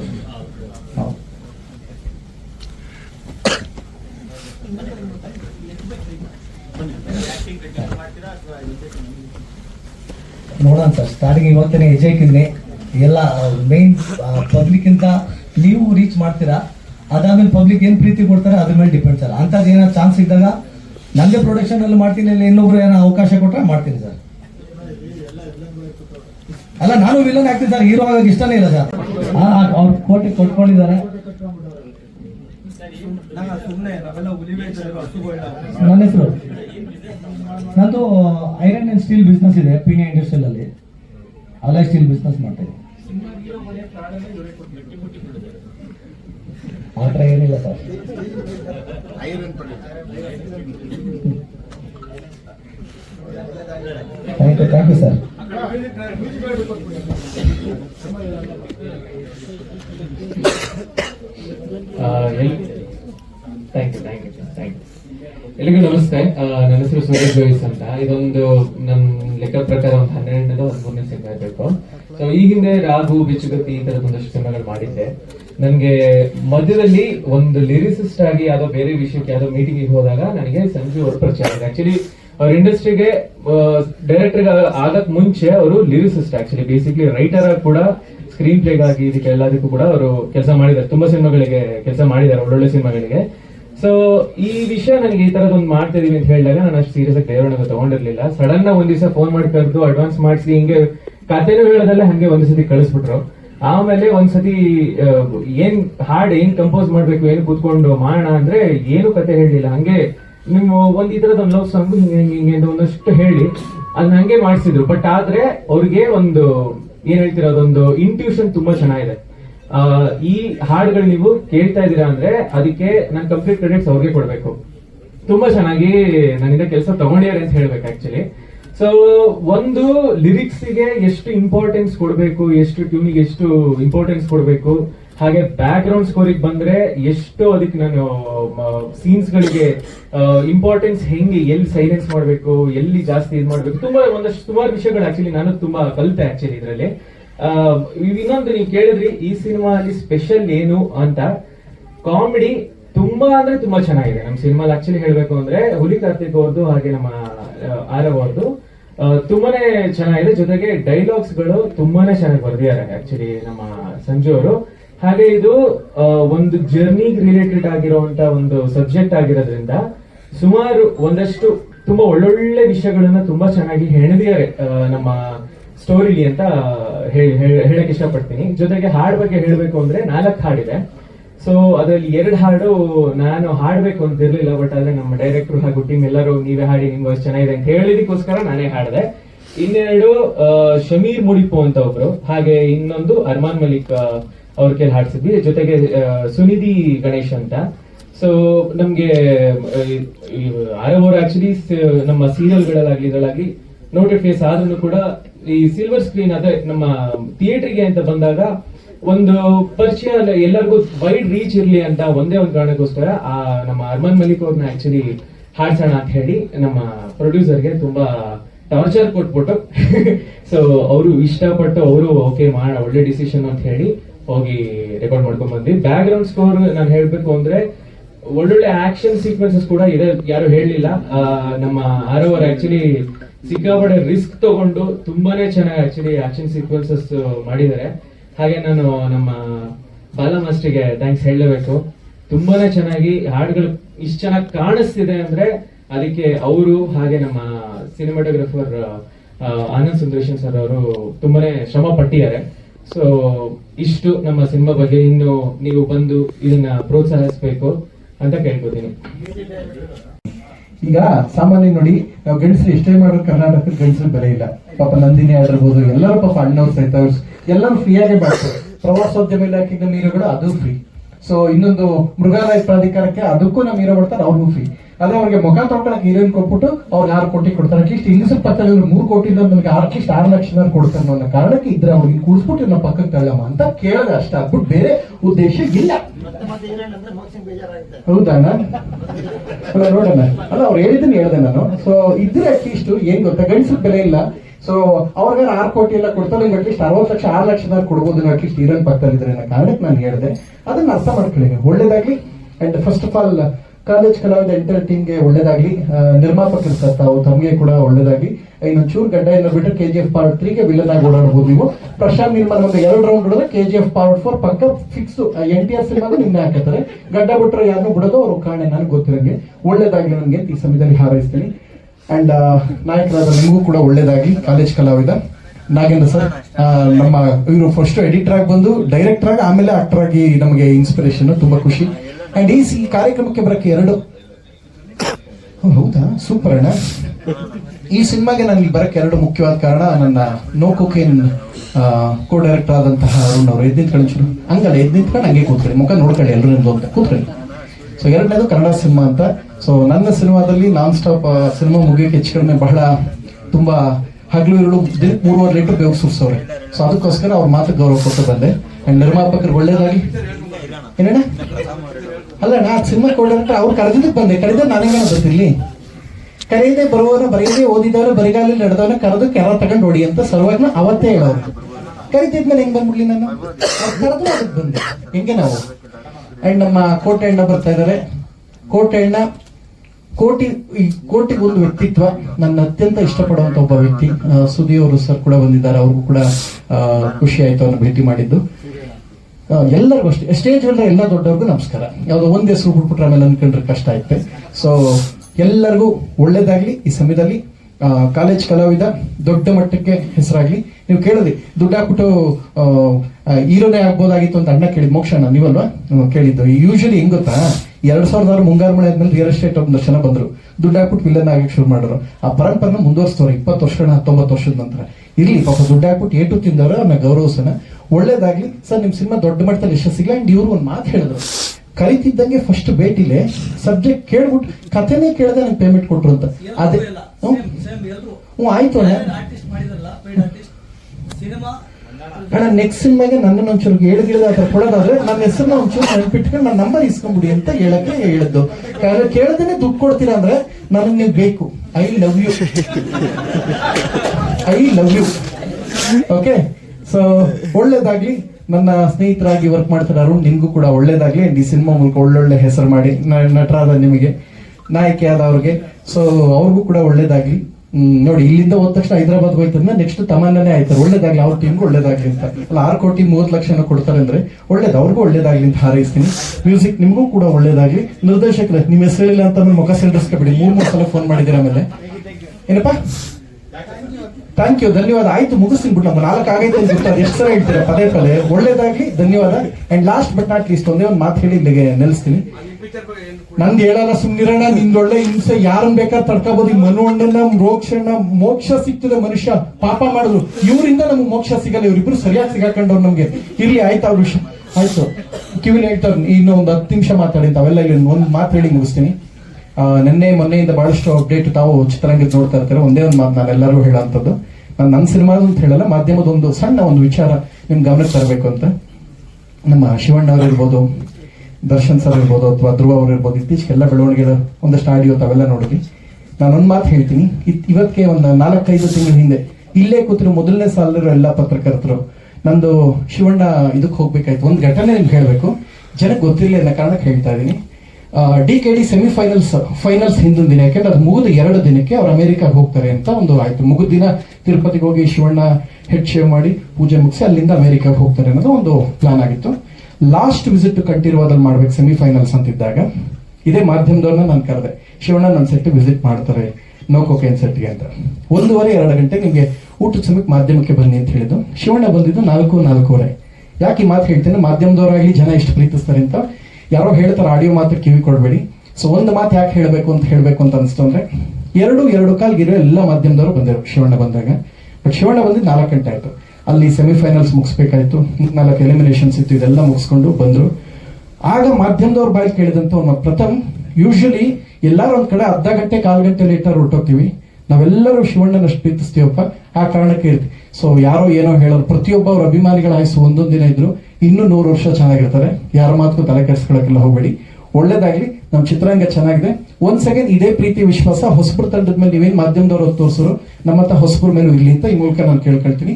ನೋಡೋಣ ಸರ್. ಸ್ಟಾರ್ಟಿಂಗ್ ಇವತ್ತೇನೆ ಹೆಜ್ಜೆ ಇಟ್ಟಿದ್ದೀನಿ ಎಲ್ಲ ಮೇನ್ ಪಬ್ಲಿಕ್ಕಿಂತ ನೀವು ರೀಚ್ ಮಾಡ್ತೀರಾ? ಅದಾದ್ಮೇಲೆ ಪಬ್ಲಿಕ್ ಏನು ಪ್ರೀತಿ ಕೊಡ್ತಾರೆ ಅದ್ರ ಮೇಲೆ ಡಿಪೆಂಡ್ ಸರ್ ಅಂಥದ್ದು ಏನೋ ಚಾನ್ಸ್ ಇದ್ದಾಗ ನನಗೆ ಪ್ರೊಡಕ್ಷನ್ ಅಲ್ಲಿ ಮಾಡ್ತೀನಿ ಇಲ್ಲ ಇನ್ನೊಬ್ರು ಏನೋ ಅವಕಾಶ ಕೊಟ್ಟರೆ ಮಾಡ್ತೀನಿ ಸರ್. ಅಲ್ಲ ನಾನು ವಿಲನ್ ಆಗ್ತೀನಿ ಸರ್. ಹೀರೋ ಆಗೋಕೆ ಇಷ್ಟನೇ ಇಲ್ಲ ಸರ್. ಅವ್ರು ಕೋಟಿ ಕೊಟ್ಕೊಂಡಿದ್ದಾರೆ. ನನ್ನ ಹೆಸರು? ನಂದು ಐರನ್ ಅಂಡ್ ಸ್ಟೀಲ್ ಬಿಸ್ನೆಸ್ ಇದೆ ಪೀಣ್ಯ ಇಂಡಸ್ಟ್ರಿಯಲ್ ಅಲ್ಲಿ. ಅಲೈ ಸ್ಟೀಲ್ ಬಿಸ್ನೆಸ್ ಮಾಡ್ತಾ ಇದ್ದೀನಿ. ಆ ಥರ ಏನಿಲ್ಲ sir. Thank you thank you sir thank you thank you thank you ಎಲ್ಲಿಗೂ ನಮಸ್ತೆ. ನನ್ನ ಹೆಸರು ಸುರೇಶ್ ಜೋಯಿಸ್ ಅಂತ. ಇದೊಂದು ನನ್ನ ಲೆಕ್ಕ ಪ್ರಕಾರ ಒಂದು ಹನ್ನೆರಡನೇದ ಒಂದು ಮೂರನೇ ಸಿನಿಮಾ ಇರಬೇಕು. ಸೊ ಈ ಹಿಂದೆ ರಾಘು, ಬಿಚ್ಚುಗತ್ತಿ ಈ ತರದ ಒಂದಷ್ಟು ಸಿನಿಮಾಗಳು ಮಾಡಿದ್ದೆ. ನನಗೆ ಮಧ್ಯದಲ್ಲಿ ಒಂದು ಲಿರಿಸಿಸ್ಟ್ ಆಗಿ ಯಾವ್ದೋ ಬೇರೆ ವಿಷಯಕ್ಕೆ ಯಾವ್ದೋ ಮೀಟಿಂಗ್ ಹೋದಾಗ ನನಗೆ ಸಂಜು ಅವರು ಪರಿಚಯ ಆಗಿದೆ. ಆಕ್ಚುಲಿ ಅವ್ರ ಇಂಡಸ್ಟ್ರಿಗೆ ಡೈರೆಕ್ಟರ್ ಆಗಕ್ ಮುಂಚೆ ಅವರು ಲಿರಿಸಿಸ್ಟ್ ಆಕ್ಚುಲಿ ಬೇಸಿಕ್ಲಿ ರೈಟರ್ ಆಗಿ ಕೂಡ ಸ್ಕ್ರೀನ್ ಪ್ಲೇಗಾಗಿ ಇದಕ್ಕೆ ಎಲ್ಲದಕ್ಕೂ ಕೂಡ ಅವರು ಕೆಲಸ ಮಾಡಿದ್ದಾರೆ. ತುಂಬಾ ಸಿನಿಮಾಗಳಿಗೆ ಕೆಲಸ ಮಾಡಿದ್ದಾರೆ, ಒಳ್ಳೊಳ್ಳೆ ಸಿನಿಮಾಗಳಿಗೆ. ಸೊ ಈ ವಿಷಯ ನನಗೆ ಈ ತರದೊಂದು ಒಂದು ಮಾಡ್ತಾ ಇದೀವಿ ಅಂತ ಹೇಳಿದಾಗ ನಾನು ಅಷ್ಟು ಸೀರಿಯಸ್ ಆಗಿ ದೇವರನ್ನ ತಗೊಂಡಿರ್ಲಿಲ್ಲ. ಸಡನ್ ಒಂದ್ ದಿವಸ ಫೋನ್ ಮಾಡಿ ಕರೆದು ಅಡ್ವಾನ್ಸ್ ಮಾಡಿಸಿ ಹಿಂಗೆ ಕಥೆನೂ ಹೇಳೋದಲ್ಲ ಹಂಗೆ ಒಂದ್ ಸತಿ ಕಳಿಸ್ಬಿಟ್ರು. ಆಮೇಲೆ ಒಂದ್ಸತಿ ಏನ್ ಹಾಡ್ ಏನ್ ಕಂಪೋಸ್ ಮಾಡ್ಬೇಕು, ಏನ್ ಕೂತ್ಕೊಂಡು ಮಾಡೋಣ ಅಂದ್ರೆ ಏನು ಕತೆ ಹೇಳಲಿಲ್ಲ. ಹಂಗೆ ನಿಮ್ಮ ಒಂದ್ ಈ ತರದ ಲವ್ ಸಾಂಗ್ ಹಿಂಗೆ ಹಿಂಗೆ ಅಂತ ಒಂದಷ್ಟು ಹೇಳಿ ಅದನ್ನ ಹಂಗೆ ಮಾಡಿಸಿದ್ರು. ಬಟ್ ಆದ್ರೆ ಅವ್ರಿಗೆ ಒಂದು, ಏನ್ ಹೇಳ್ತಿರೋದೊಂದು ಇಂಟ್ಯೂಷನ್ ತುಂಬಾ ಚೆನ್ನಾಗಿದೆ. ಈ ಹಾಡುಗಳು ನೀವು ಕೇಳ್ತಾ ಇದೀರಾ ಅಂದ್ರೆ ಅದಕ್ಕೆ ನಾನು ಕಂಪ್ಲೀಟ್ ಕ್ರೆಡಿಟ್ಸ್ ಅವ್ರಿಗೆ ಕೊಡಬೇಕು. ತುಂಬಾ ಚೆನ್ನಾಗಿ ನನ್ನಿಂದ ಕೆಲಸ ತಗೊಂಡಿದ್ದಾರೆ ಅಂತ ಹೇಳ್ಬೇಕು ಆಕ್ಚುಲಿ ಸೊ ಒಂದು ಲಿರಿಕ್ಸ್ಗೆ ಎಷ್ಟು ಇಂಪಾರ್ಟೆನ್ಸ್ ಕೊಡಬೇಕು, ಎಷ್ಟು ಟ್ಯೂನಿಗೆ ಎಷ್ಟು ಇಂಪಾರ್ಟೆನ್ಸ್ ಕೊಡಬೇಕು, ಹಾಗೆ ಬ್ಯಾಕ್ ಗ್ರೌಂಡ್ ಸ್ಕೋರಿಗೆ ಬಂದ್ರೆ ಎಷ್ಟು ಅದಕ್ಕೆ ನಾನು ಸೀನ್ಸ್ ಗಳಿಗೆ ಇಂಪಾರ್ಟೆನ್ಸ್ ಹೆಂಗೆ ಎಲ್ಲಿ ಸೈಲೆನ್ಸ್ ಮಾಡಬೇಕು, ಎಲ್ಲಿ ಜಾಸ್ತಿ ಇದು ಮಾಡಬೇಕು, ತುಂಬಾ ಒಂದಷ್ಟು ಸುಮಾರು ವಿಷಯಗಳು ಆಕ್ಚುಲಿ ನಾನು ತುಂಬಾ ಕಲಿತೆ ಆಕ್ಚುಲಿ ಇದರಲ್ಲಿ. ಇನ್ನೊಂದು ನೀವು ಕೇಳಿದ್ರಿ, ಈ ಸಿನಿಮಾ ಅಲ್ಲಿ ಸ್ಪೆಷಲ್ ಏನು ಅಂತ. ಕಾಮಿಡಿ ತುಂಬಾ ಅಂದ್ರೆ ತುಂಬಾ ಚೆನ್ನಾಗಿದೆ. ನಮ್ಮ ಸಿನಿಮಾ ಆಕ್ಚುಲಿ ಹೇಳ್ಬೇಕು ಅಂದ್ರೆ ಹುಲಿ ಕಾರ್ತಿಕ್ ಅವ್ರದ್ದು ಹಾಗೆ ನಮ್ಮ ಆರವ್ ಅವ್ರದ್ದು ತುಂಬಾನೇ ಚೆನ್ನಾಗಿದೆ. ಜೊತೆಗೆ ಡೈಲಾಗ್ಸ್ಗಳು ತುಂಬಾನೇ ಚೆನ್ನಾಗಿ ಬರ್ದಿದ್ದಾರೆ ಆಕ್ಚುಲಿ ನಮ್ಮ ಸಂಜು ಅವರು. ಹಾಗೆ ಇದು ಒಂದು ಜರ್ನಿಗೆ ರಿಲೇಟೆಡ್ ಆಗಿರುವಂತ ಒಂದು ಸಬ್ಜೆಕ್ಟ್ ಆಗಿರೋದ್ರಿಂದ ಸುಮಾರು ಒಂದಷ್ಟು ತುಂಬಾ ಒಳ್ಳೊಳ್ಳೆ ವಿಷಯಗಳನ್ನ ತುಂಬಾ ಚೆನ್ನಾಗಿ ಹೆಣೆದಿದ್ದಾರೆ ನಮ್ಮ ಸ್ಟೋರಿಲಿ ಅಂತ ಹೇಳಕ್ ಇಷ್ಟಪಡ್ತೀನಿ. ಜೊತೆಗೆ ಹಾಡ್ ಬಗ್ಗೆ ಹೇಳಬೇಕು ಅಂದ್ರೆ ನಾಲ್ಕು ಹಾಡಿದೆ ಸೊ ಅದರಲ್ಲಿ ಎರಡು ಹಾಡು ನಾನು ಹಾಡ್ಬೇಕು ಅಂತ ಇರ್ಲಿಲ್ಲ ಬಟ್ ಆದ್ರೆ ನಮ್ಮ ಡೈರೆಕ್ಟರ್ ಹಾಗೂ ಟೀಮ್ ಎಲ್ಲರೂ ನೀವೇ ಹಾಡಿ ನಿಮ್ ವಾಯ್ಸ್ ಚೆನ್ನಾಗಿದೆ ಅಂತ ಹೇಳಿದಕ್ಕೋಸ್ಕರ ನಾನೇ ಹಾಡಿದೆ. ಇನ್ನೆರಡು ಶಮೀರ್ ಮುಡಿಪು ಅಂತ ಒಬ್ರು, ಹಾಗೆ ಇನ್ನೊಂದು ಅರ್ಮಾನ್ ಮಲಿಕ್ ಅವ್ರ ಕೈಲಿ ಹಾಡ್ಸಿದ್ವಿ. ಜೊತೆಗೆ ಸುನಿಧಿ ಗಣೇಶ್ ಅಂತ. ಸೊ ನಮ್ಗೆ ಓವರ್ ಆಕ್ಚುಲಿ ನಮ್ಮ ಸೀರಿಯಲ್ಗಳಲ್ಲಾಗ್ಲಿ ಇದರಲ್ಲಾಗ್ಲಿ ನೋಟೆಡ್ ಫೇಸ್ ಆದ್ರೂ ಕೂಡ ಈ ಸಿಲ್ವರ್ ಸ್ಕ್ರೀನ್ ಅಂದ್ರೆ ನಮ್ಮ ಥಿಯೇಟರ್ಗೆ ಅಂತ ಬಂದಾಗ ಒಂದು ಪರಿಚಯ ಎಲ್ಲರಿಗೂ ವೈಡ್ ರೀಚ್ ಇರ್ಲಿ ಅಂತ ಒಂದೇ ಒಂದು ಕಾರಣಕ್ಕೋಸ್ಕರ ಆ ನಮ್ಮ ಅರ್ಮನ್ ಮಲಿಕ್ ಅವ್ರನ್ನ ಆಕ್ಚುಲಿ ಹಾಡ್ಸೋಣ ಅಂತ ಹೇಳಿ ನಮ್ಮ ಪ್ರೊಡ್ಯೂಸರ್ಗೆ ತುಂಬಾ ಟಾರ್ಚರ್ ಕೊಟ್ಬಿಟ್ಟು. ಸೊ ಅವರು ಇಷ್ಟಪಟ್ಟು ಅವರು ಓಕೆ ಮಾಡ, ಒಳ್ಳೆ ಡಿಸಿಷನ್ ಅಂತ ಹೇಳಿ ಹೋಗಿ ರೆಕಾರ್ಡ್ ಮಾಡ್ಕೊಂಡ್ ಬಂದ್ವಿ. ಬ್ಯಾಕ್ ಗ್ರೌಂಡ್ ಸ್ಕೋರ್ ನಾನು ಹೇಳ್ಬೇಕು ಅಂದ್ರೆ ಒಳ್ಳೊಳ್ಳೆ ಆಕ್ಷನ್ ಸೀಕ್ವೆನ್ಸಸ್ ಕೂಡ ಇದೆ, ಯಾರು ಹೇಳಲಿಲ್ಲ ನಮ್ಮ ಆರವರ್ ಆಕ್ಚುಲಿ ಸಿಕ್ಕಾಪಟ್ಟೆ ರಿಸ್ಕ್ ತಗೊಂಡು ತುಂಬಾನೇ ಚೆನ್ನಾಗಿ ಆಕ್ಚುಲಿ ಆಕ್ಷನ್ ಸೀಕ್ವೆನ್ಸಸ್ ಮಾಡಿದ್ದಾರೆ. ಹಾಗೆ ನಾನು ನಮ್ಮ ಬಾಲ ಮಾಸ್ಟರ್ಗೆ ಥ್ಯಾಂಕ್ಸ್ ಹೇಳಲೇಬೇಕು. ತುಂಬಾನೇ ಚೆನ್ನಾಗಿ ಹಾಡುಗಳು ಇಷ್ಟು ಚೆನ್ನಾಗಿ ಕಾಣಿಸ್ತಿದೆ ಅಂದ್ರೆ ಅದಕ್ಕೆ ಅವರು ಹಾಗೆ ನಮ್ಮ ಸಿನಿಮಾಟೋಗ್ರಾಫರ್ ಆನಂದ್ ಸುಂದರೇಶನ್ ಸರ್ ಅವರು ತುಂಬಾನೇ ಶ್ರಮ ಪಟ್ಟಿದ್ದಾರೆ. ಸೊ ಇಷ್ಟು ನಮ್ಮ ಸಿನಿಮಾ ಬಗ್ಗೆ. ಇನ್ನು ನೀವು ಬಂದು ಇದನ್ನ ಪ್ರೋತ್ಸಾಹಿಸಬೇಕು ಅಂತ ಕೇಳ್ಕೊತೀನಿ. ಈಗ ಸಾಮಾನ್ಯ ನೋಡಿ, ನಾವು ಗಂಡಸರು ಎಷ್ಟೇ ಮಾಡೋದು ಕರ್ನಾಟಕದ ಗಂಡಸರು ಬೆಲೆ ಇಲ್ಲ. ಪಾಪ ನಂದಿನಿ ಆಗಿರ್ಬೋದು, ಎಲ್ಲರೂ ಪಾಪ ಅಣ್ಣವ್ರು ಸಹಿತ ಎಲ್ಲರೂ ಫ್ರೀಯಾಗೆ ಮಾಡ್ತಾರೆ. ಪ್ರವಾಸೋದ್ಯಮ ಇಲಾಖೆಯಿಂದ ನೀರುಗಳು ಅದು ಫ್ರೀ ಸೊ ಇನ್ನೊಂದು ಮೃಗಾಲಯ ಪ್ರಾಧಿಕಾರಕ್ಕೆ ಅದಕ್ಕೂ ನಾವು ಹೀರೋ ಕೊಡ್ತಾರೆ, ಅವ್ರಿಗೂ ಫ್ರೀ ಅದೇ ಅವ್ರಿಗೆ ಮುಖ ತೋಟಕ್ಕೆ ಹೀರೋಯಿನ್ ಕೊಟ್ಬಿಟ್ಟು ಅವ್ರು ಆರು ಕೋಟಿ ಕೊಡ್ತಾರೆ. ಅಟ್ಲೀಸ್ಟ್ ಹೆಂಗಸರ ಪತ್ರ ಮೂರು ಕೋಟಿಯಿಂದ ನನಗೆ ಅಟ್ಲೀಸ್ಟ್ ಆರು ಲಕ್ಷ ಕೊಡ್ತಾರೆ ಅನ್ನೋ ಕಾರಣಕ್ಕೆ ಇದ್ರೆ ಅವ್ರಿಗೆ ಕೂಡಿಸ್ಬಿಟ್ಟು ನಮ್ಮ ಪಕ್ಕಕ್ಕೆ ತಳ್ಳಮ್ಮ ಅಂತ ಕೇಳಿದೆ ಅಷ್ಟೇ ಆಗ್ಬಿಟ್ಟು ಬೇರೆ ಉದ್ದೇಶ ಇಲ್ಲ. ಹೌದಾ? ಅಲ್ಲ, ನೋಡೋಣ. ಅಲ್ಲ, ಅವ್ರು ಹೇಳಿದ್ದೀನಿ ಹೇಳ್ದೆ ನಾನು. ಸೊ ಇದ್ರೆ ಅಟ್ಲೀಸ್ಟ್ ಏನ್ ಗೊತ್ತಾ? ಗಂಡಸದ ಬೆಲೆ ಇಲ್ಲ. ಸೊ ಅವ್ರಿಗೆ ಆರು ಕೋಟಿ ಎಲ್ಲ ಕೊಡ್ತಾರೆ ಅಟ್ಲೀಸ್ಟ್ ಅರವತ್ತು ಲಕ್ಷ, ಆರು ಲಕ್ಷದ ಕೊಡ್ಬೋದು ಅಟ್ಲೀಸ್ಟ್ ಹೀರೋನ್ ಪಕ್ಕದಲ್ಲಿದ್ರೆ ಅನ್ನೋ ಕಾರಣಕ್ಕೆ ನಾನು ಹೇಳಿದೆ. ಅದನ್ನ ಅರ್ಥ ಮಾಡ್ಕೊಳ್ಳಿ ಒಳ್ಳೇದಾಗ್ಲಿ. And first of all college ಕಲಾವಿದ ಎಂಟರ್ ಟೀಮ್ಗೆ ಒಳ್ಳೇದಾಗ್ಲಿ. ನಿರ್ಮಾಪಕ ಸರ್ ತಾವು ತಮಗೆ ಕೂಡ ಒಳ್ಳೇದಾಗ್ಲಿ. ಇನ್ನೊಂಚೂರು ಗಡ್ಡ ಎಲ್ಲ ಬಿಟ್ಟರೆ ಕೆ ಜಿ ಎಫ್ ಪಾರ್ಟ್ ತ್ರೀಗೆ ವಿಲನ್ ಆಗಿ ಓಡಾಡಬಹುದು ನೀವು. ಪ್ರಶಾಂತ್ ನಿರ್ಮಾಣ ಒಂದು ಎರಡು ರೌಂಡ್ ಹೊಡೆದ್ರೆ K G F part four ಪಕ್ಕ fix N T R cinema ನಿನ್ನೆ ಹಾಕತ್ತಾರೆ ಗಡ್ಡ ಬಿಟ್ಟರೆ ಯಾರನ್ನು ಬಿಡೋದು ಅವರು ಕಾರಣ ನನಗೆ ಗೊತ್ತಿರಂಗೆ. ಒಳ್ಳೇದಾಗ್ಲಿ ನನಗೆ, ಈ ಸಮಯದಲ್ಲಿ ಹಾರೈಸ್ತೀನಿ. ಅಂಡ್ ನಾಯಕರಾದ ನಿಮಗೂ ಕೂಡ ಒಳ್ಳೇದಾಗ್ಲಿ, ಕಾಲೇಜ್ ಕಲಾವಿದ. ನಾಗೇಂದ್ರ ಸರ್ ನಮ್ಮ ಇವರು ಫಸ್ಟ್ ಎಡಿಟರ್ ಆಗಿ ಬಂದು ಡೈರೆಕ್ಟರ್ ಆಗಿ ಆಮೇಲೆ ಆಕ್ಟರ್ ಆಗಿ ನಮಗೆ ಇನ್ಸ್ಪಿರೇಷನ್ ತುಂಬಾ ಖುಷಿ. ಅಂಡ್ ಈಸ್ ಈ ಕಾರ್ಯಕ್ರಮಕ್ಕೆ ಬರಕ್ಕೆ ಎರಡು. ಹೌದಾ? ಸೂಪರ್ ಅಣ್ಣ. ಈ ಸಿನಿಮಾಗೆ ನನಗೆ ಬರಕ್ಕೆ ಎರಡು ಮುಖ್ಯವಾದ ಕಾರಣ ನನ್ನ ನೋ ಕೊಕೇನ್ ಕೋ ಡೈರೆಕ್ಟರ್ ಆದಂತಹ ಅರುಣ್ ಅವರು. ಎದ್ದು ನಿಂತ್ಕೊಂಡು ಹಂಗಲ್ಲ ಎದ್ದು ನಿಂತ್ಕೊಂಡು ಹಂಗೆ ಕೂತ್ಕೊಳ್ಳಿ. ಮುಖ ನೋಡ್ಕೊಳ್ಳಿ ಎಲ್ಲರೂ ನಿಂದು ಅಂತ. ಕೂತ್ಕೊಳ್ಳಿ. ಸೊ ಎರಡನೇದು ಕನ್ನಡ ಸಿನಿಮಾ ಅಂತ. ಸೊ ನನ್ನ ಸಿನಿಮಾದಲ್ಲಿ ನಾನ್ ಸ್ಟಾಪ್ ಸಿನಿಮಾ ಮುಗಿಯೋಕೆ ಹೆಚ್ಚು ಕಡಿಮೆ ಬಹಳ ತುಂಬಾ ಹಗಲು ಇರುಳು ದಿನಕ್ಕೆ ಮೂರುವರೆ ಲೀಟರ್ ಬೇವು ಸುರಿಸೋರೆ ಸೊ ಅದಕ್ಕೋಸ್ಕರ ಅವ್ರ ಮಾತು ಗೌರವ ಕೊಟ್ಟು ಬಂದೆ. ಅಂಡ್ ನಿರ್ಮಾಪಕರು ಒಳ್ಳೇದಾಗಿ ಏನಣ್ಣ? ಅಲ್ಲ, ನಾ ಸಿನಿಮಾ ಕೊಡೋರಂటే ಅವ್ರು ಕರೆದಿದ್ದಕ್ಕೆ ಬಂದೆ. ಕರೆದ ನಾನೇನ ಗೊತ್ತಿರ್ಲಿ. ಕರೆಯದೆ ಬರುವವನ ಬರೆಯದೆ ಓದಿದವನ ಬರಿಗಾಲಲ್ಲಿ ನಡೆದವನ ಕರೆದು ಕೆರ ತಗೊಂಡು ಹೊಡಿ ಅಂತ ಸರ್ವಜ್ಞ ಅವತ್ತೇ ಹೇಳೋರು ಕರಿತಿದ್ಮೇಲೆ ಹೆಂಗ್ ಬಂದ್ಬಿಡ್ಲಿ ನಾನು? ಕರೆದು ಅದಕ್ಕೆ ಬಂದೆ. ಹೆಂಗೆ ನಾವು? ಅಂಡ್ ನಮ್ಮ ಕೋಟೆ ಅಣ್ಣ ಬರ್ತಾ ಇದ್ದಾರೆ ಕೋಟೆ ಅಣ್ಣ ಕೋಟಿ, ಈ ಕೋಟಿಗೆ ಒಂದು ವ್ಯಕ್ತಿತ್ವ. ನನ್ನ ಅತ್ಯಂತ ಇಷ್ಟಪಡುವಂತ ಒಬ್ಬ ವ್ಯಕ್ತಿ ಸುದಿ ಅವರು ಸರ್ ಕೂಡ ಬಂದಿದ್ದಾರೆ. ಅವ್ರಿಗೂ ಕೂಡ ಖುಷಿ ಆಯ್ತು ಅವ್ರನ್ನ ಭೇಟಿ ಮಾಡಿದ್ದು. ಎಲ್ಲರಿಗೂ ಅಷ್ಟೇ. ಸ್ಟೇಜ್ ಮೇಲೆ ಎಲ್ಲ ದೊಡ್ಡವ್ರಿಗೂ ನಮಸ್ಕಾರ. ಯಾವುದೋ ಒಂದ್ ಹೆಸರು ಬಿಟ್ಬಿಟ್ರೆ ಆಮೇಲೆ ಅನ್ಕೊಂಡ್ರೆ ಕಷ್ಟ ಐತೆ ಸೊ ಎಲ್ಲರಿಗೂ ಒಳ್ಳೇದಾಗ್ಲಿ, ಈ ಸಮಯದಲ್ಲಿ. ಕಾಲೇಜ್ ಕಲಾವಿದ, ದೊಡ್ಡ ಮಟ್ಟಕ್ಕೆ ಹೆಸರಾಗ್ಲಿ. ನೀವು ಕೇಳಿದ್ರಿ, ದುಡ್ಡು ಹಾಕ್ಬಿಟ್ಟು ಹೀರೋನೇ ಆಗ್ಬೋದಾಗಿತ್ತು ಅಂತ ಅಣ್ಣ ಕೇಳಿದ್, ಮೋಕ್ಷಣ್ಣ, ನೀವಲ್ವಾ? ಕೇಳಿದ್ದು. ಯೂಶಲಿ ಹೆಂಗ್ ಗೊತ್ತಾ? ಎರಡ್ ಸಾವಿರದ ಆರು ಮುಂಗಾರು ಮಳೆ ಆದ್ಮೇಲೆ ರಿಯಲ್ ಎಸ್ಟೇಟ್ ಒಂದು ಜನ ಬಂದ್ರು. ದುಡ್ಡು ಹಾಕ್ಬಿಟ್ಟು ವಿಲನ್ ಆಗಿ ಶುರು ಮಾಡೋರು ಆ ಪರಂಪರೆನ ಮುಂದುವರಿಸ್ತವ್ರು ಇಪ್ಪತ್ತು ವರ್ಷಗಳ ಹತ್ತೊಂಬತ್ತು ವರ್ಷದ ನಂತರ. ಇರ್ಲಿ, ಪಾಪ ದುಡ್ಡು ಹಾಕ್ಬಿಟ್ಟು ಏಟು ತಿಂದವರು ಅವ್ರನ್ನ ಗೌರವಿಸೋಣ. ಒಳ್ಳೇದಾಗ್ಲಿ. ಸರ್ ನಿಮ್ಮ ಸಿನಿಮಾ ದೊಡ್ಡ ಮಟ್ಟದಲ್ಲಿ ಯಶಸ್ಸಿಗೆ ಅಂಡ್ ಇವರು ಒಂದು ಮಾತು ಹೇಳಿದ್ರು. ಕಲಿತಿದ್ದಂಗೆ ಫಸ್ಟ್ ಭೇಟಿಲೆ ಸಬ್ಜೆಕ್ಟ್ ಕೇಳ್ಬಿಟ್ಟು ಕಥೆನೇ ಕೇಳದೆ ನಂಗೆ ಪೇಮೆಂಟ್ ಕೊಟ್ರು ಅಂತ. ಅದೇ ಹ್ಮ್? ಹ್ಞೂ ಆಯ್ತು ಅಣ್ಣ. ನೆಕ್ಸ್ಟ್ ಸಿನಿಮಾಗೆ ನನ್ನ ಒಂಚೂರು ಹೇಳಿದ ಹತ್ರ ಕೊಡೋದಾದ್ರೆ ನನ್ನ ಹೆಸರನ್ನ ಒಂಚೂರು ನೆನ್ಪಿಟ್ಕೊಂಡು ನನ್ನ ನಂಬರ್ ಇಸ್ಕೊಂಬಿಡಿ ಅಂತ ಹೇಳಕ್ಕೆ ಹೇಳಿದ್ದು. ಯಾಕಂದ್ರೆ ಕೇಳದೇನೆ ದುಡ್ಡು ಕೊಡ್ತೀರಾ ಅಂದ್ರೆ ನನಗೆ ನೀವು ಬೇಕು. I love you I love you okay so ಒಳ್ಳೇದಾಗ್ಲಿ. ನನ್ನ ಸ್ನೇಹಿತರಾಗಿ ವರ್ಕ್ ಮಾಡ್ತಾರೆ ಅರುಣ್, ನಿಮ್ಗೂ ಕೂಡ ಒಳ್ಳೇದಾಗ್ಲಿ. ಈ ಸಿನಿಮಾ ಮೂಲಕ ಒಳ್ಳೊಳ್ಳೆ ಹೆಸರು ಮಾಡಿ ನಟರಾದ ನಿಮಗೆ ನಾಯಕಿಯಾದವ್ರಿಗೆ ಸೊ ಅವ್ರಿಗೂ. ಕೂಡ ಒಳ್ಳೇದಾಗ್ಲಿ. ನೋಡಿ, ಇಲ್ಲಿಂದ ಹೋದ ತಕ್ಷಣ ಹೈದರಾಬಾದ್ ಹೋಯ್ತಂದ್ರೆ ನೆಕ್ಸ್ಟ್ ತಮನ್ನನೇ ಆಯ್ತಾರೆ ಒಳ್ಳೇದಾಗ್ಲಿ, ಅವ್ರ ಟೀಮ್ಗೂ ಒಳ್ಳೇದಾಗ್ಲಿ ಅಂತ. ಅಲ್ಲ, ಆರು ಕೋಟಿ ಮೂವತ್ತು ಲಕ್ಷನ ಕೊಡ್ತಾರೆ ಅಂದ್ರೆ ಒಳ್ಳೇದು. ಅವ್ರಿಗೂ ಒಳ್ಳೇದಾಗ್ಲಿ ಅಂತ ಹಾರೈಸ್ತೀನಿ. ಮ್ಯೂಸಿಕ್ ನಿಮಗೂ ಕೂಡ ಒಳ್ಳೇದಾಗ್ಲಿ. ನಿರ್ದೇಶಕರ, ನಿಮ್ಮ ಹೆಸರಿಲ್ಲ ಅಂತ ಮುಖ ಸಿಲ್ಡಿಸ್ಕೊಬಿಡಿ ಮೂರು ಮೂರು ಸಲ ಫೋನ್ ಮಾಡಿದ್ದೀರ ಆಮೇಲೆ. ಏನಪ್ಪ? ಥ್ಯಾಂಕ್ ಯು ಧನ್ಯವಾದ. ಆಯ್ತು, ಮುಗಿಸ್ತೀನಿ ಬಿಟ್ಟು ನಮ್ಮ ನಾಲ್ಕು ಆಗೈತೆ ಅಂತ ಎಷ್ಟು ಸಲ ಹೇಳ್ತೀರಾ? ಪದೇ ಪದೇ. ಒಳ್ಳೇದಾಗ್ಲಿ. ಧನ್ಯವಾದ. And last but not least ಒಂದೇ ಒಂದು ಮಾತು ಹೇಳಿ ಇಲ್ಲಿಗೆ ನೆಲೆಸ್ತೀನಿ. ನಂದು ಹೇಳಲ್ಲ ಸುಮ್ನಿರಣ್ಣ ನಿಂದ ಒಳ್ಳೆ ಹಿಂಸೆ ಯಾರನ್ನ ಬೇಕಾದ್ರೆ ತಡ್ಕೋಬಹುದು ಈ ಮನು ಅಣ್ಣನ ರೋಕ್ಷಣ್ಣ ಮೋಕ್ಷ ಸಿಗ್ತದೆ ಮನುಷ್ಯ ಪಾಪ ಮಾಡಿದ್ರು ಇವರಿಂದ ನಮ್ಗೆ ಮೋಕ್ಷ ಸಿಗಲ್ಲ. ಇವರಿಬ್ರು ಸರಿಯಾಗಿ ಸಿಗಾಕೊಂಡವ್ರು ನಮ್ಗೆ. ಇರ್ಲಿ, ಆಯ್ತು, ಅವ್ರ ವಿಷಯ. ಆಯ್ತು. ಕಿವಿಲಿ ಹೇಳ್ತಾರ ಇನ್ನೊಂದು ಹತ್ತು ನಿಮಿಷ ಮಾತಾಡಿ ತಾವೆಲ್ಲ ಇಲ್ಲಿ ಒಂದು ಮಾತು ಹೇಳಿ ಮುಗಿಸ್ತೀನಿ. ನಿನ್ನೆ ಮೊನ್ನೆಯಿಂದ ಬಹಳಷ್ಟು ಅಪ್ಡೇಟ್ ತಾವು ಚಿತ್ರರಂಗದ ನೋಡ್ತಾ ಇರ್ತಾರೆ. ಒಂದೇ ಒಂದು ಮಾತು ನಾನೆಲ್ಲರೂ ಹೇಳೋಂಥದ್ದು ನಾನು ನನ್ನ ಸಿನಿಮಾ ಅಂತ ಹೇಳಲ್ಲ ಮಾಧ್ಯಮದ ಒಂದು ಸಣ್ಣ ಒಂದು ವಿಚಾರ ನಿಮ್ ಗಮನಕ್ಕೆ ತರಬೇಕು ಅಂತ. ನಮ್ಮ ಶಿವಣ್ಣ ಅವರು ಇರ್ಬೋದು, ದರ್ಶನ್ ಸರ್ ಇರ್ಬೋದು ಅಥವಾ ಧ್ರುವ ಅವರು ಇರ್ಬೋದು, ಇತ್ತೀಚೆಗೆಲ್ಲ ಬೆಳವಣಿಗೆಗಳು ಒಂದಷ್ಟು ಆಡಿಯೋ ತಾವೆಲ್ಲ ನೋಡಿದ್ವಿ. ನಾನು ಒಂದು ಮಾತು ಹೇಳ್ತೀನಿ. ಇವತ್ತಿಗೆ ಒಂದು ನಾಲ್ಕೈದು ತಿಂಗಳ ಹಿಂದೆ ಇಲ್ಲೇ ಕೂತಿರೋ ಮೊದಲನೇ ಸಾಲಿರೋ ಎಲ್ಲ ಪತ್ರಕರ್ತರು. ನಂದು ಶಿವಣ್ಣ ಇದಕ್ಕೆ ಹೋಗ್ಬೇಕಾಯ್ತು. ಒಂದು ಘಟನೆ ನಿಮ್ಗೆ ಹೇಳಬೇಕು. ಜನಕ್ಕೆ ಗೊತ್ತಿರಲಿಲ್ಲ ಅನ್ನೋ ಕಾರಣಕ್ಕೆ ಹೇಳ್ತಾ ಇದ್ದೀನಿ. D K D semifinals finals ಹಿಂದಿನ ದಿನ, ಯಾಕೆಂದ್ರೆ ಅದು ಮುಗಿದ ಎರಡು ದಿನಕ್ಕೆ ಅವ್ರು ಅಮೆರಿಕಾಗೆ ಹೋಗ್ತಾರೆ ಅಂತ ಒಂದು ಆಯ್ತು. ಮುಗಿದ ದಿನ ತಿರುಪತಿಗೆ ಹೋಗಿ ಶಿವಣ್ಣ ಹೆಡ್ ಶೇವ್ ಮಾಡಿ ಪೂಜೆ ಮುಗಿಸಿ ಅಲ್ಲಿಂದ ಅಮೆರಿಕಾಗೆ ಹೋಗ್ತಾರೆ ಅನ್ನೋದು ಒಂದು ಪ್ಲಾನ್ ಆಗಿತ್ತು. ಲಾಸ್ಟ್ ವಿಸಿಟ್ ಕಂಠೀರವಾದಲ್ಲಿ ಮಾಡ್ಬೇಕು ಸೆಮಿಫೈನಲ್ಸ್ ಅಂತಿದ್ದಾಗ, ಇದೇ ಮಾಧ್ಯಮದವ್ರನ್ನ ನಾನು ಕರೆದೆ, ಶಿವಣ್ಣ ನನ್ನ ಸೆಟ್ ವಿಸಿಟ್ ಮಾಡ್ತಾರೆ ನೋ ಕೋಕೇನ್ ಸೆಟ್ಗೆ ಅಂತ. ಒಂದೂವರೆ, ಎರಡು ಗಂಟೆ ನಿಮಗೆ ಊಟದ ಸಮಯಕ್ಕೆ ಮಾಧ್ಯಮಕ್ಕೆ ಬನ್ನಿ ಅಂತ ಹೇಳಿದ್ದು. ಶಿವಣ್ಣ ಬಂದಿದ್ದು ನಾಲ್ಕು, ನಾಲ್ಕೂವರೆ. ಯಾಕೆ ಈ ಮಾತು ಹೇಳ್ತೇನೆ? ಮಾಧ್ಯಮದವರಾಗಲಿ ಜನ ಎಷ್ಟು ಪ್ರೀತಿಸ್ತಾರೆ ಅಂತ ಯಾರೋ ಹೇಳ್ತಾರೆ ಆಡಿಯೋ ಮಾತ್ರ ಕಿವಿ ಕೊಡಬೇಡಿ. ಸೊ ಒಂದು ಮಾತು ಯಾಕೆ ಹೇಳಬೇಕು ಅಂತ ಹೇಳಬೇಕು ಅಂತ ಅನಿಸ್ತು ಅಂದರೆ, ಎರಡು ಎರಡು ಕಾಲ್ಗೆ ಇರೋ ಎಲ್ಲ ಮಾಧ್ಯಮದವರು ಬಂದರು ಶಿವಣ್ಣ ಬಂದಾಗ. ಬಟ್ ಶಿವಣ್ಣ ಬಂದಿದ್ದು ನಾಲ್ಕು ಗಂಟೆ ಆಯ್ತು. ಅಲ್ಲಿ ಸೆಮಿಫೈನಲ್ಸ್ ಮುಗಿಸ್ಬೇಕಾಯ್ತು. ನಾಲ್ಕು ಎಲಿಮಿನೇಷನ್ಸ್ ಇತ್ತು, ಇದೆಲ್ಲ ಮುಗಿಸ್ಕೊಂಡು ಬಂದ್ರು. ಆಗ ಮಾಧ್ಯಮದವ್ರ ಬಾಯಿ ಕೇಳಿದಂತ ಒಂದು ಪ್ರಥಮ್ ಯೂಶಲಿ ಎಲ್ಲರೂ ಒಂದ್ ಕಡೆ ಅರ್ಧ ಗಂಟೆ, ಕಾಲ್ ಗಂಟೆ ಲೇಟರ್ ಹೊರಟೋಗ್ತೀವಿ. ನಾವೆಲ್ಲರೂ ಶಿವಣ್ಣನಷ್ಟು ಪ್ರೀತಿಸ್ತೀವಪ್ಪ. ಆ ಕಾರಣಕ್ಕೆ ಇರ್ತೀವಿ. ಸೊ ಯಾರೋ ಏನೋ ಹೇಳೋರು, ಪ್ರತಿಯೊಬ್ಬ ಅವ್ರ ಅಭಿಮಾನಿಗಳ ಆಯಸ್ಸು ಒಂದೊಂದು ದಿನ ಇದ್ರು. ಇನ್ನೂ ನೂರು ವರ್ಷ ಚೆನ್ನಾಗಿರ್ತಾರೆ. ಯಾರ ಮಾತಕ್ಕೂ ತಲೆ ಕೆಡಿಸ್ಕೊಳಕ್ಕೆಲ್ಲ ಹೋಗಬೇಡಿ. ಒಳ್ಳೇದಾಗ್ಲಿ ನಮ್ಮ ಚಿತ್ರರಂಗ ಚೆನ್ನಾಗಿದೆ. ಒಂದ್ ಸೆಕೆಂಡ್ ಇದೇ ಪ್ರೀತಿ, ವಿಶ್ವಾಸ, ಹೊಸಬರು ತಂಡದ ಮೇಲೆ ನೀವೇನ್ ಮಾಧ್ಯಮದವರು ತೋರಿಸೋರು ಹತ್ರ ಹೊಸಬ್ರ ಮೇಲೂ ಇರ್ಲಿ ಅಂತ ಈ ಮೂಲಕ ನಾನು ಕೇಳ್ಕೊಳ್ತೀನಿ.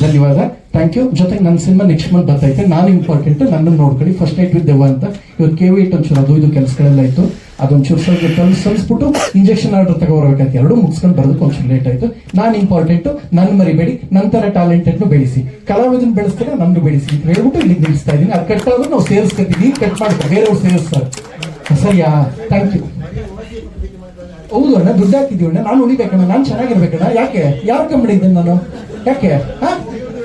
ಧನ್ಯವಾದ. ಥ್ಯಾಂಕ್ ಯು ಜೊತೆಗೆ ನನ್ನ ಸಿನಿಮಾ ನೆಕ್ಸ್ಟ್ ಮಂತ್ ಬರ್ತೈತೆ. ನಾನು ಇಂಪಾರ್ಟೆಂಟ್ ನನ್ನನ್ನು ನೋಡ್ಕೊಳ್ಳಿ. ಫಸ್ಟ್ ನೈಟ್ ವಿತ್ ದೆವ್ವ ಅಂತ. ಇವತ್ತು ಕೆ ವಿ ಒಂಚೂರು ಅದು ಇದು ಕೆಲಸಗಳೆಲ್ಲ ಇತ್ತು. ಅದೊಂಚೂರು ಸ್ವಲ್ಪ ತಂದು ಸಲ್ಸ್ಬಿಟ್ಟು ಇಂಜೆಕ್ಷನ್ ಆರ್ಡರ್ ತಗೋಬರ್ಬೇಕಂತ ಎರಡು ಮುಗಿಸ್ಕೊಂಡು ಬರೋದಕ್ಕೆ ಒಂಚೂರು ಲೇಟ್ ಆಯ್ತು. ನಾನು ಇಂಪಾರ್ಟೆಂಟ್ ನನ್ನ ಮರಿಬೇಡಿ ನಂತರ ಟ್ಯಾಲೆಂಟನ್ನು ಬೆಳೆಸಿ. ಕಲಾವಿದನ್ ಬೆಳೆಸ್ತಾರೆ, ನಮ್ದು ಬೆಳೆಸಿ ಅಂತ ಹೇಳ್ಬಿಟ್ಟು ಇಲ್ಲಿ ನಿಲ್ಲಿಸ್ತಾ ಇದ್ದೀನಿ. ಅದು ಕಟ್ ಆದ್ರೂ ನಾವು ಸೇರಿಸ್ಕೊತೀವಿ. ಕಟ್ ಮಾಡ್ತಾರೆ? ಬೇರೆಯವ್ರು ಸೇರಿಸ್ತಾರೆ. ಸರಿಯಾ? ಥ್ಯಾಂಕ್ ಯು ಹೌದು ಅಣ್ಣ, ದುಡ್ಡು ಹಾಕಿದೀವಿ ಅಣ್ಣ. ನಾನು ಉಳಿಬೇಕಣ್ಣ. ನಾನು ಚೆನ್ನಾಗಿರ್ಬೇಕಣ್ಣ. ಯಾಕೆ? ಯಾರು ಕಂಬಳಿ ಇದ್ದೀನಿ ನಾನು? ಯಾಕೆ? ಹಾ?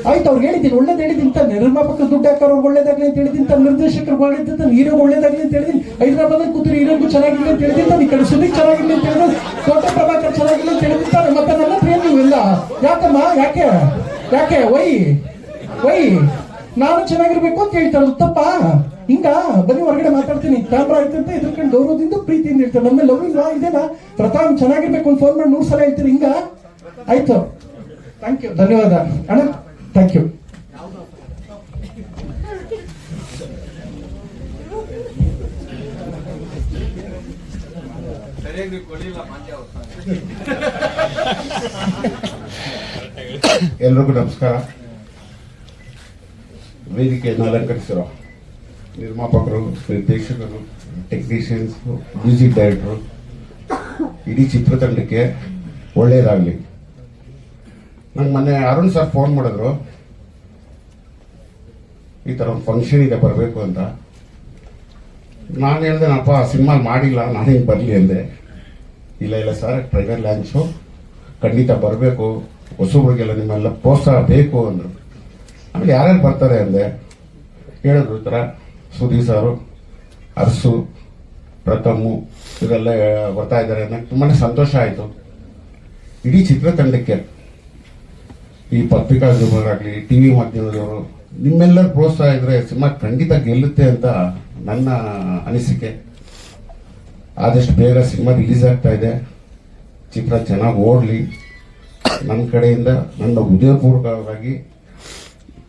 ಆಯ್ತು, ಅವ್ರು ಹೇಳಿದ್ದೀನಿ ಒಳ್ಳೇದು ಹೇಳಿದ್ದೀನಿ ತಾನೆ ನಿರ್ಮಾಪಕ ದುಡ್ಡು ಹಾಕೋರು ಒಳ್ಳೇದಾಗಲಿ ಅಂತ ಹೇಳಿದ್ದೀನಿ ತನ್ನ ನಿರ್ದೇಶಕರು ಮಾಡಿದ್ದು ತಾನೆ ಹೀರೋ ಒಳ್ಳೇದಾಗಲಿ ಅಂತ ಹೇಳಿದ್ದೀನಿ ಹೈದರಾಬಾದಲ್ಲಿ ಕೂತರು ಹೀರೋಗೂ ಚೆನ್ನಾಗಿಲ್ಲ ಅಂತ ಹೇಳಿದ್ದೀನಿ ತಾನೆ ಈ ಕಡೆ ಸುದೀಪ್ ಚೆನ್ನಾಗಿಲ್ಲ ಅಂತ ಹೇಳಿದ್ರು ಕೋಟೆ ಪ್ರಭಾಕರ್ ಚೆನ್ನಾಗಿಲ್ಲ ಅಂತ ಹೇಳಿದ್ದೀನಿ ಮತ್ತೆ ನನ್ನ ಪ್ರೇಮ ಇಲ್ಲ. ಯಾಕಮ್ಮ? ಯಾಕೆ? ಯಾಕೆ? ವೈ? ವೈ? ನಾನು ಚೆನ್ನಾಗಿರ್ಬೇಕು ಅಂತ ಹೇಳ್ತಾರೆ ತಪ್ಪ ಹಿಂಗ? ಬನ್ನಿ, ಹೊರಗಡೆ ಮಾತಾಡ್ತೀನಿ. ಕ್ಯಾಮ್ರಾ ಇದ್ರ ಎದುರ್ಕೊಂಡು ಗೌರವದಿಂದ ಪ್ರೀತಿಯಿಂದ ಹೇಳ್ತಾರೆ ನಮ್ಮ ಲವ್ ಇಲ್ವಾ? ಇದೇನಾ ಪ್ರತಾಪ್, ಚೆನ್ನಾಗಿರ್ಬೇಕು ಅಂತ ಫೋನ್ ಮಾಡಿ ನೂರು ಸಲ ಹೇಳ್ತೀರಿ ಹಿಂಗ? ಆಯ್ತು. ಥ್ಯಾಂಕ್ ಯು ಧನ್ಯವಾದ. ಅಣ್ಣ? ಥ್ಯಾಂಕ್ ಯು ಎಲ್ರಿಗೂ ನಮಸ್ಕಾರ. ವೇದಿಕೆಯನ್ನು ಅಲಂಕರಿಸಿರೋ ನಿರ್ಮಾಪಕರು ನಿರ್ದೇಶಕರು ಟೆಕ್ನಿಷಿಯನ್ಸ್ ಮ್ಯೂಸಿಕ್ ಡೈರೆಕ್ಟರು ಇಡೀ ಚಿತ್ರತಂಡಕ್ಕೆ ಒಳ್ಳೆಯದಾಗಲಿ. ನಂಗೆ ಮೊನ್ನೆ ಅರುಣ್ ಸರ್ ಫೋನ್ ಮಾಡಿದ್ರು. ಈ ಥರ ಒಂದು ಫಂಕ್ಷನ್ ಇದೆ, ಬರಬೇಕು ಅಂತ. ನಾನು ಹೇಳ್ದೆ ನಪ್ಪ ಸಿನಿಮಾ ಮಾಡಿಲ್ಲ, ನಾನು ಹಿಂಗೆ ಬರಲಿ ಅಂದೆ. ಇಲ್ಲ ಇಲ್ಲ ಸರ್ ಟ್ರೈಲರ್ ಲಾಂಚು ಖಂಡಿತ ಬರಬೇಕು. ಹೊಸಬ್ರಿಗೆಲ್ಲ ನಿಮ್ಮೆಲ್ಲ ಪ್ರೋತ್ಸಾಹ ಬೇಕು ಅಂದರು. ಆಮೇಲೆ ಯಾರ್ಯಾರು ಬರ್ತಾರೆ ಅಂದೆ, ಹೇಳಿದ್ರು ಈ ಥರ ಸುದೀ ಸಾರು, ಅರಸು, ಪ್ರಥಮು ಇವರೆಲ್ಲ ಬರ್ತಾ ಇದ್ದಾರೆ. ನನಗೆ ತುಂಬಾ ಸಂತೋಷ ಆಯಿತು. ಇಡೀ ಚಿತ್ರತಂಡಕ್ಕೆ. ಈ ಪತ್ರಿಕಾಗೋಸ್ಕರಾಗಲಿ ಟಿ ವಿ ಮಾಧ್ಯಮದವರು, ನಿಮ್ಮೆಲ್ಲರ ಪ್ರೋತ್ಸಾಹ ಇದ್ರೆ ಸಿನಿಮಾ ಖಂಡಿತ ಗೆಲ್ಲುತ್ತೆ ಅಂತ ನನ್ನ ಅನಿಸಿಕೆ. ಆದಷ್ಟು ಬೇಗ ಸಿನಿಮಾ ರಿಲೀಸ್ ಆಗ್ತಾ ಇದೆ. ಚಿತ್ರ ಚೆನ್ನಾಗಿ ಓಡಲಿ. ನನ್ನ ಕಡೆಯಿಂದ, ನನ್ನ ಉದಯಪೂರ್ವಕವಾಗಿ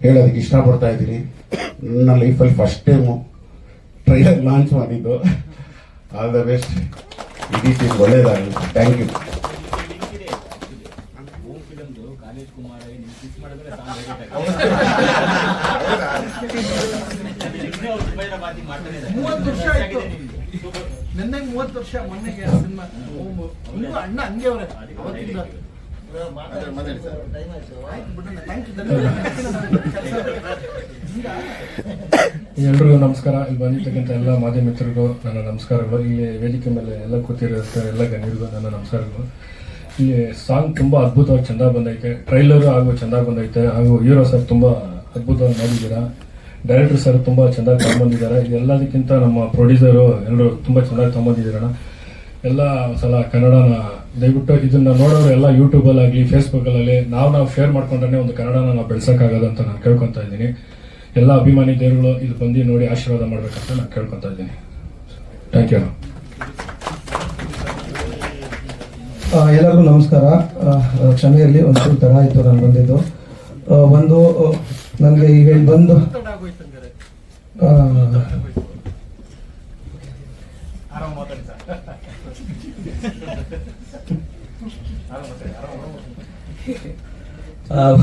ಹೇಳೋದಕ್ಕೆ ಇಷ್ಟಪಡ್ತಾ ಇದ್ದೀನಿ. ನನ್ನ ಲೈಫಲ್ಲಿ ಫಸ್ಟ್ ಟೈಮು ಟ್ರೈಲರ್ ಲಾಂಚ್ ಮಾಡಿದ್ದು. ಆಲ್ ದ ಬೆಸ್ಟ್ ಇಡೀ ಟೀಮ್ ಒಳ್ಳೇದಾಗಲಿ. ಥ್ಯಾಂಕ್ ಯು ಫಿಲಮ್ದು ಕುಮಾರ್ ಕಿಸ್ ಮಾಡಿದ್ರೆ ಮೂವತ್ತು ವರ್ಷ ಆಯ್ತು. ನಿನ್ನೆ ಮೂವತ್ತು ವರ್ಷ ಮೊನ್ನೆಗೆ ಸಿನಿಮಾ. ಅಣ್ಣ ಹಂಗೆ ಅವ್ರೆ ಅವತ್ತಿಂದ. ಮಾತಾಡಿ ಮಾತಾಡಿ ಸರ್. ಆಯ್ತು ಆಯ್ತು ಬಿಡೋಣ ಥ್ಯಾಂಕ್ ಯು ಧನ್ಯವಾದ. ಎಲ್ರಿಗೂ ನಮಸ್ಕಾರ. ಇಲ್ಲಿ ಬಂದಿರ್ತಕ್ಕಂಥ ಎಲ್ಲ ಮಾಧ್ಯಮ ಮಿತ್ರರಿಗೂ ನನ್ನ ನಮಸ್ಕಾರಗಳು. ಇಲ್ಲಿ ವೇದಿಕೆ ಮೇಲೆ ಎಲ್ಲ ಕೂತಿರೋ ಎಲ್ಲ ಗಣ್ಯರಿಗೂ ನನ್ನ ನಮಸ್ಕಾರಗಳು. ಇಲ್ಲಿ ಸಾಂಗ್ ತುಂಬಾ ಅದ್ಭುತವಾಗಿ ಚಂದ ಬಂದೈತೆ. ಟ್ರೈಲರ್ ಹಾಗೂ ಚಂದ ಬಂದೈತೆ. ಹಾಗೂ ಹೀರೋ ಸರ್ ತುಂಬಾ ಅದ್ಭುತವಾಗಿ ಮಾಡಿದ್ದೀರಾ. ಡೈರೆಕ್ಟರ್ ಸರ್ ತುಂಬಾ ಚೆನ್ನಾಗಿ ತಗೊಂಡ್ಬಂದಿದ್ದಾರೆ ಎಲ್ಲದಕ್ಕಿಂತ ನಮ್ಮ ಪ್ರೊಡ್ಯೂಸರು ಎಲ್ಲರೂ ತುಂಬಾ ಚೆನ್ನಾಗಿ ತಗೊಂಡ್ಬಂದಿದ್ದೀರಣ್ಣ ಎಲ್ಲ ಸಲ ಕನ್ನಡನ ದಯವಿಟ್ಟು ಇದನ್ನ ನೋಡೋರು ಎಲ್ಲ ಯೂಟ್ಯೂಬಲ್ಲಿ ಆಗಲಿ ಫೇಸ್ಬುಕ್ಕಲ್ಲಿ ನಾವು ನಾವು ಶೇರ್ ಮಾಡ್ಕೊಂಡ್ರೆ ಒಂದು ಕನ್ನಡನ ನಾವು ಬೆಳ್ಸೋಕ್ಕಾಗದು ಅಂತ ನಾನು ಕೇಳ್ಕೊತಾ ಇದ್ದೀನಿ. ಎಲ್ಲ ಅಭಿಮಾನಿ ದೇವರುಗಳು ಇಲ್ಲಿ ಬಂದು ನೋಡಿ ಆಶೀರ್ವಾದ ಮಾಡಬೇಕಂತ ನಾನು ಕೇಳ್ಕೊತಾ ಇದ್ದೀನಿ. ಥ್ಯಾಂಕ್ ಯು ಆ, ಎಲ್ಲರಿಗೂ ನಮಸ್ಕಾರ. ಕ್ಷಮೆಯಲ್ಲಿ ಒಂದು ತಡ ಆಯಿತು, ನಾನು ಬಂದಿದ್ದು. ಒಂದು ನನಗೆ ಈಗ ಇಲ್ಲಿ ಬಂದು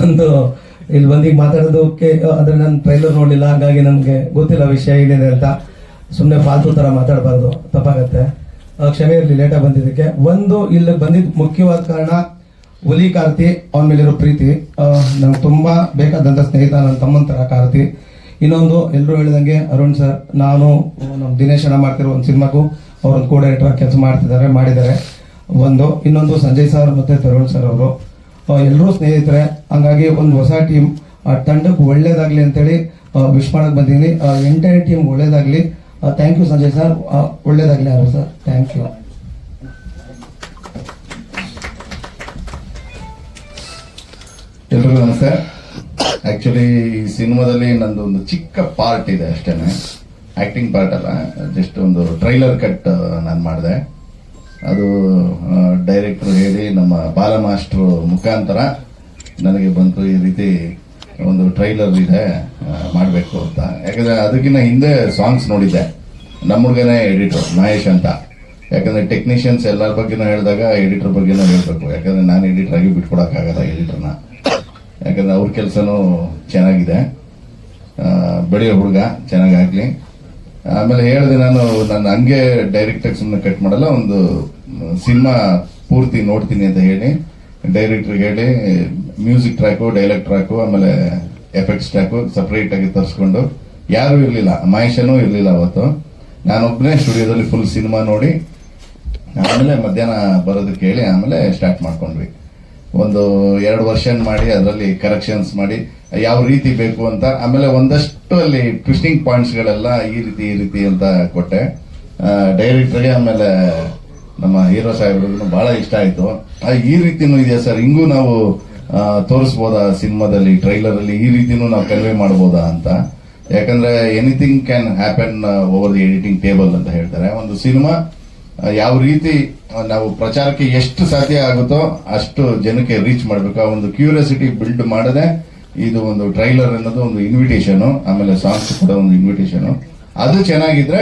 ಒಂದು, ಇಲ್ಲಿ ಬಂದು ಈಗ ಮಾತಾಡೋದಕ್ಕೆ ಅಂದ್ರೆ ನಾನು ಟ್ರೈಲರ್ ನೋಡಲಿಲ್ಲ, ಹಾಗಾಗಿ ನನಗೆ ಗೊತ್ತಿಲ್ಲ ವಿಷಯ ಏನಿದೆ ಅಂತ. ಸುಮ್ಮನೆ ಫಾಲ್ತು ಥರ ಮಾತಾಡಬಾರ್ದು, ತಪ್ಪಾಗತ್ತೆ. ಕ್ಷಮೆ ಇರಲಿ ಲೇಟಾಗಿ ಬಂದಿದ್ದಕ್ಕೆ. ಒಂದು, ಇಲ್ಲಿ ಬಂದಿದ್ದ ಮುಖ್ಯವಾದ ಕಾರಣ ಹುಲಿ ಕಾರ್ತಿ, ಅವನ ಮೇಲಿರೋ ಪ್ರೀತಿ. ನಂಗೆ ತುಂಬ ಬೇಕಾದಂಥ ಸ್ನೇಹಿತ ನನ್ನ ತಮ್ಮನ ಥರ ಕಾರ್ತಿ. ಇನ್ನೊಂದು ಎಲ್ಲರೂ ಹೇಳಿದಂಗೆ ಅರುಣ್ ಸರ್, ನಾನು ನಮ್ಮ ದಿನೇಶ್ ಅಣ್ಣ ಮಾಡ್ತಿರೋ ಒಂದು ಸಿನಿಮಾಗೂ ಅವ್ರೊಂದು ಕೂಡ ಡೈರೆಕ್ಟರ್ ಕೆಲಸ ಮಾಡ್ತಿದ್ದಾರೆ, ಮಾಡಿದ್ದಾರೆ. ಒಂದು, ಇನ್ನೊಂದು, ಸಂಜಯ್ ಸರ್ ಮತ್ತೆ ತರುಣ್ ಸರ್ ಅವರು. ಎಲ್ಲರೂ ಸ್ನೇಹಿತರೆ, ಹಂಗಾಗಿ ಒಂದು ಹೊಸ ಟೀಮ್. ತಂಡಕ್ಕೆ ಒಳ್ಳೇದಾಗಲಿ ಅಂತೇಳಿ ವಿಶ್ ಮಾಡೋಕ್ಕೆ ಬಂದಿದ್ದೀನಿ ಎಂಟೈರ್ ಟೀಮ್ ಒಳ್ಳೇದಾಗ್ಲಿ. ಥ್ಯಾಂಕ್ ಯು ಸಂಜಯ್ ಸರ್ ಒಳ್ಳೇದಾಗಲಿ ಅವರು ಸರ್ ಥ್ಯಾಂಕ್ ಯು ಎಲ್ರಿಗೂ ನಮಸ್ತೆ. ಆಕ್ಚುಲಿ ಈ ಸಿನಿಮಾದಲ್ಲಿ ನಂದು ಒಂದು ಚಿಕ್ಕ ಪಾರ್ಟ್ ಇದೆ ಅಷ್ಟೇನೆ. ಆಕ್ಟಿಂಗ್ ಪಾರ್ಟ್ ಅಲ್ಲ. ಜಸ್ಟ್ ಒಂದು ಟ್ರೈಲರ್ ಕಟ್ ನಾನು ಮಾಡಿದೆ. ಅದು ಡೈರೆಕ್ಟರ್ ಹೇಳಿ ನಮ್ಮ ಬಾಲ ಮಾಸ್ಟ್ರು ಮುಖಾಂತರ ನನಗೆ ಬಂತು ಈ ರೀತಿ ಒಂದು ಟ್ರೈಲರ್ ಇದೆ ಮಾಡಬೇಕು ಅಂತ. ಯಾಕಂದ್ರೆ ಅದಕ್ಕಿಂತ ಹಿಂದೆ ಸಾಂಗ್ಸ್ ನೋಡಿದ್ದೆ. ನಮ್ಮ ಹುಡುಗನೇ ಎಡಿಟರ್ ಮಹೇಶ್ ಅಂತ. ಯಾಕಂದ್ರೆ ಟೆಕ್ನಿಷಿಯನ್ಸ್ ಎಲ್ಲರ ಬಗ್ಗೆನೂ ಹೇಳಿದಾಗ ಎಡಿಟರ್ ಬಗ್ಗೆನೂ ಹೇಳ್ಬೇಕು. ಯಾಕಂದ್ರೆ ನಾನು ಎಡಿಟರ್ ಆಗಿ ಬಿಟ್ಕೊಡಕ್ಕಾಗಲ್ಲ ಎಡಿಟರ್ನ ಯಾಕಂದ್ರೆ ಅವ್ರ ಕೆಲಸನೂ ಚೆನ್ನಾಗಿದೆ. ಬೆಳೆಯೋ ಹುಡುಗ, ಚೆನ್ನಾಗಾಗಲಿ. ಆಮೇಲೆ ಹೇಳಿದೆ ನಾನು ನಾನು ಹಂಗೆ ಡೈರೆಕ್ಟಾಗಿ ಸುಮ್ಮನೆ ಕಟ್ ಮಾಡಲ್ಲ, ಒಂದು ಸಿನಿಮಾ ಪೂರ್ತಿ ನೋಡ್ತೀನಿ ಅಂತ ಹೇಳಿ ಡೈರೆಕ್ಟರ್ಗೆ ಹೇಳಿ ಮ್ಯೂಸಿಕ್ ಟ್ರ್ಯಾಕು, ಡೈಲಾಗ್ ಟ್ರ್ಯಾಕು, ಆಮೇಲೆ ಎಫೆಕ್ಟ್ಸ್ ಟ್ರ್ಯಾಕು ಸಪ್ರೇಟ್ ಆಗಿ ತರಿಸ್ಕೊಂಡು ಯಾರೂ ಇರಲಿಲ್ಲ, ಮಹೇಶನೂ ಇರಲಿಲ್ಲ ಅವತ್ತು. ನಾನೊಬ್ಬನೇ ಸ್ಟುಡಿಯೋದಲ್ಲಿ ಫುಲ್ ಸಿನಿಮಾ ನೋಡಿ, ಆಮೇಲೆ ಮಧ್ಯಾಹ್ನ ಬರೋದಕ್ಕೆ ಹೇಳಿ ಆಮೇಲೆ ಸ್ಟಾರ್ಟ್ ಮಾಡ್ಕೊಂಡ್ವಿ. ಒಂದು ಎರಡು ವರ್ಷ ಮಾಡಿ, ಅದರಲ್ಲಿ ಕರೆಕ್ಷನ್ಸ್ ಮಾಡಿ, ಯಾವ ರೀತಿ ಬೇಕು ಅಂತ, ಆಮೇಲೆ ಒಂದಷ್ಟು ಅಲ್ಲಿ ಟ್ವಿಸ್ಟಿಂಗ್ ಪಾಯಿಂಟ್ಸ್ಗಳೆಲ್ಲ ಈ ರೀತಿ ಈ ರೀತಿ ಅಂತ ಕೊಟ್ಟೆ. ಡೈರೆಕ್ಟ್ರಿಗೆ ಆಮೇಲೆ ನಮ್ಮ ಹೀರೋ ಸಾಹೇಬ್ರಿಗೂ ಬಹಳ ಇಷ್ಟ ಆಯ್ತು. ಈ ರೀತಿನೂ ಇದೆಯಾ ಸರ್? ಹಿಂಗೂ ನಾವು ತೋರಿಸ್ಬೋದಾ ಸಿನಿಮಾದಲ್ಲಿ ಟ್ರೈಲರ್ ಅಲ್ಲಿ ಈ ರೀತಿನೂ ನಾವು ಕನ್ವೆ ಮಾಡ್ಬೋದಾ ಅಂತ. ಯಾಕಂದ್ರೆ anything can happen over the editing table ಅಂತ ಹೇಳ್ತಾರೆ. ಒಂದು ಸಿನಿಮಾ ಯಾವ ರೀತಿ ನಾವು ಪ್ರಚಾರಕ್ಕೆ ಎಷ್ಟು ಸಾಧ್ಯ ಆಗುತ್ತೋ ಅಷ್ಟು ಜನಕ್ಕೆ ರೀಚ್ ಮಾಡಬೇಕು. ಆ ಒಂದು ಕ್ಯೂರಿಯಾಸಿಟಿ ಬಿಲ್ಡ್ ಮಾಡದೆ ಇದು ಒಂದು ಟ್ರೈಲರ್ ಅನ್ನೋದು ಒಂದು ಇನ್ವಿಟೇಷನ್ ಆಮೇಲೆ ಸಾಂಗ್ಸ್ ಕೂಡ ಒಂದು ಇನ್ವಿಟೇಷನ್ ಅದು ಚೆನ್ನಾಗಿದ್ರೆ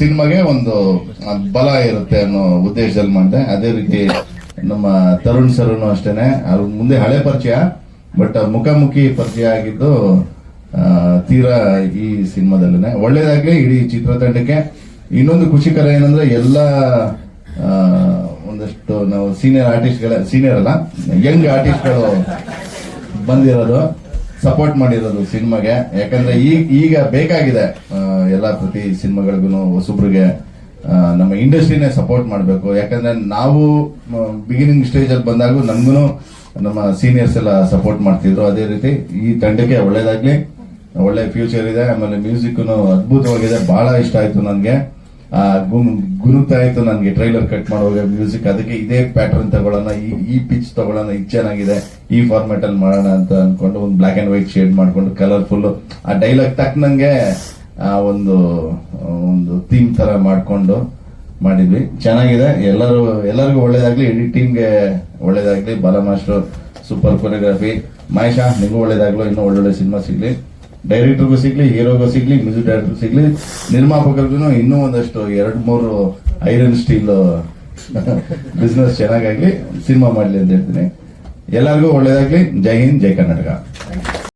ಸಿನಿಮಾಗೆ ಒಂದು ಬಲ ಇರುತ್ತೆ ಅನ್ನೋ ಉದ್ದೇಶದಲ್ಲಿ ಮಾಡಿದೆ. ಅದೇ ರೀತಿ ನಮ್ಮ ತರುಣ್ ಸರ್ನು ಅಷ್ಟೇನೆ. ಅವ್ರ ಮುಂದೆ ಹಳೆ ಪರಿಚಯ, ಬಟ್ ಮುಖಾಮುಖಿ ಪರಿಚಯ ಆಗಿದ್ದು ತೀರಾ ಈ ಸಿನಿಮಾದಲ್ಲೇ ಒಳ್ಳೇದಾಗ್ಲಿ ಇಡೀ ಚಿತ್ರತಂಡಕ್ಕೆ. ಇನ್ನೊಂದು ಖುಷಿಕರ ಏನಂದ್ರೆ, ಎಲ್ಲ ಒಂದಷ್ಟು ನಾವು ಸೀನಿಯರ್ ಆರ್ಟಿಸ್ಟ್ಗಳ ಸೀನಿಯರ್ ಅಲ್ಲ ಯಂಗ್ ಆರ್ಟಿಸ್ಟ್ಗಳು ಬಂದಿರೋದು ಸಪೋರ್ಟ್ ಮಾಡಿರೋದು ಸಿನಿಮಾಗೆ. ಯಾಕಂದ್ರೆ ಈಗ ಈಗ ಬೇಕಾಗಿದೆ ಎಲ್ಲ ಪ್ರತಿ ಸಿನಿಮಾಗಳಿಗೂ ಹೊಸಬ್ರಿಗೆ ನಮ್ಮ ಇಂಡಸ್ಟ್ರಿನೇ ಸಪೋರ್ಟ್ ಮಾಡಬೇಕು. ಯಾಕಂದ್ರೆ ನಾವು ಬಿಗಿನಿಂಗ್ ಸ್ಟೇಜ್ ಅಲ್ಲಿ ಬಂದಾಗ ನಮ್ಗೂ ನಮ್ಮ ಸೀನಿಯರ್ಸ್ ಎಲ್ಲ ಸಪೋರ್ಟ್ ಮಾಡ್ತಿದ್ರು. ಅದೇ ರೀತಿ ಈ ತಂಡಕ್ಕೆ ಒಳ್ಳೇದಾಗ್ಲಿ, ಒಳ್ಳೆ ಫ್ಯೂಚರ್ ಇದೆ. ಆಮೇಲೆ ಮ್ಯೂಸಿಕ್ ಅದ್ಭುತವಾಗಿದೆ. ಬಹಳ ಇಷ್ಟ ಆಯ್ತು ನನಗೆ. ಗುರುತ ಆಯ್ತು ನನಗೆ ಟ್ರೈಲರ್ ಕಟ್ ಮಾಡುವಾಗ ಮ್ಯೂಸಿಕ್ ಅದಕ್ಕೆ ಇದೇ ಪ್ಯಾಟರ್ನ್ ತಗೊಳ್ಳೋಣ, ಈ ಈ ಪಿಚ್ ತಗೊಳ್ಳೋಣ. ಇದು ಚೆನ್ನಾಗಿದೆ. ಈ ಫಾರ್ಮ್ಯಾಟ್ ಅಲ್ಲಿ ಮಾಡೋಣ ಅಂತ ಅನ್ಕೊಂಡು ಒಂದು ಬ್ಲಾಕ್ ಅಂಡ್ ವೈಟ್ ಶೇಡ್ ಮಾಡ್ಕೊಂಡು ಕಲರ್ಫುಲ್ ಆ ಡೈಲಾಗ್ ತಕ್ಕನಂಗೆ ಆ ಒಂದು ಒಂದು ಥೀಮ್ ತರ ಮಾಡ್ಕೊಂಡು ಮಾಡಿದ್ವಿ. ಚೆನ್ನಾಗಿದೆ. ಎಲ್ಲರೂ, ಎಲ್ಲರಿಗೂ ಒಳ್ಳೇದಾಗ್ಲಿ, ಇಡೀ ಟೀಮ್ಗೆ ಒಳ್ಳೇದಾಗ್ಲಿ. ಬಾಲ ಮಾಸ್ಟರ್ ಸೂಪರ್ ಕೊರಿಯೋಗ್ರಫಿ ಮಹೇಶ, ನಿಮಗೂ ಒಳ್ಳೇದಾಗ್ಲು. ಇನ್ನೂ ಒಳ್ಳೊಳ್ಳೆ ಸಿನಿಮಾ ಸಿಗ್ಲಿ. ಡೈರೆಕ್ಟರ್ಗೂ ಸಿಗ್ಲಿ ಹೀರೋಗೂ ಸಿಗ್ಲಿ ಮ್ಯೂಸಿಕ್ ಡೈರೆಕ್ಟರ್ ಸಿಗ್ಲಿ. ನಿರ್ಮಾಪಕರಿಗೂ ಇನ್ನೂ ಒಂದಷ್ಟು, ಎರಡು, ಮೂರು ಐರನ್ ಸ್ಟೀಲ್ ಬಿಸ್ನೆಸ್ ಚೆನ್ನಾಗಾಗ್ಲಿ. ಸಿನಿಮಾ ಮಾಡ್ಲಿ ಅಂತ ಹೇಳ್ತೀನಿ. ಎಲ್ಲರಿಗೂ ಒಳ್ಳೇದಾಗ್ಲಿ. ಜೈ ಹಿಂದ್, ಜೈ ಕರ್ನಾಟಕ.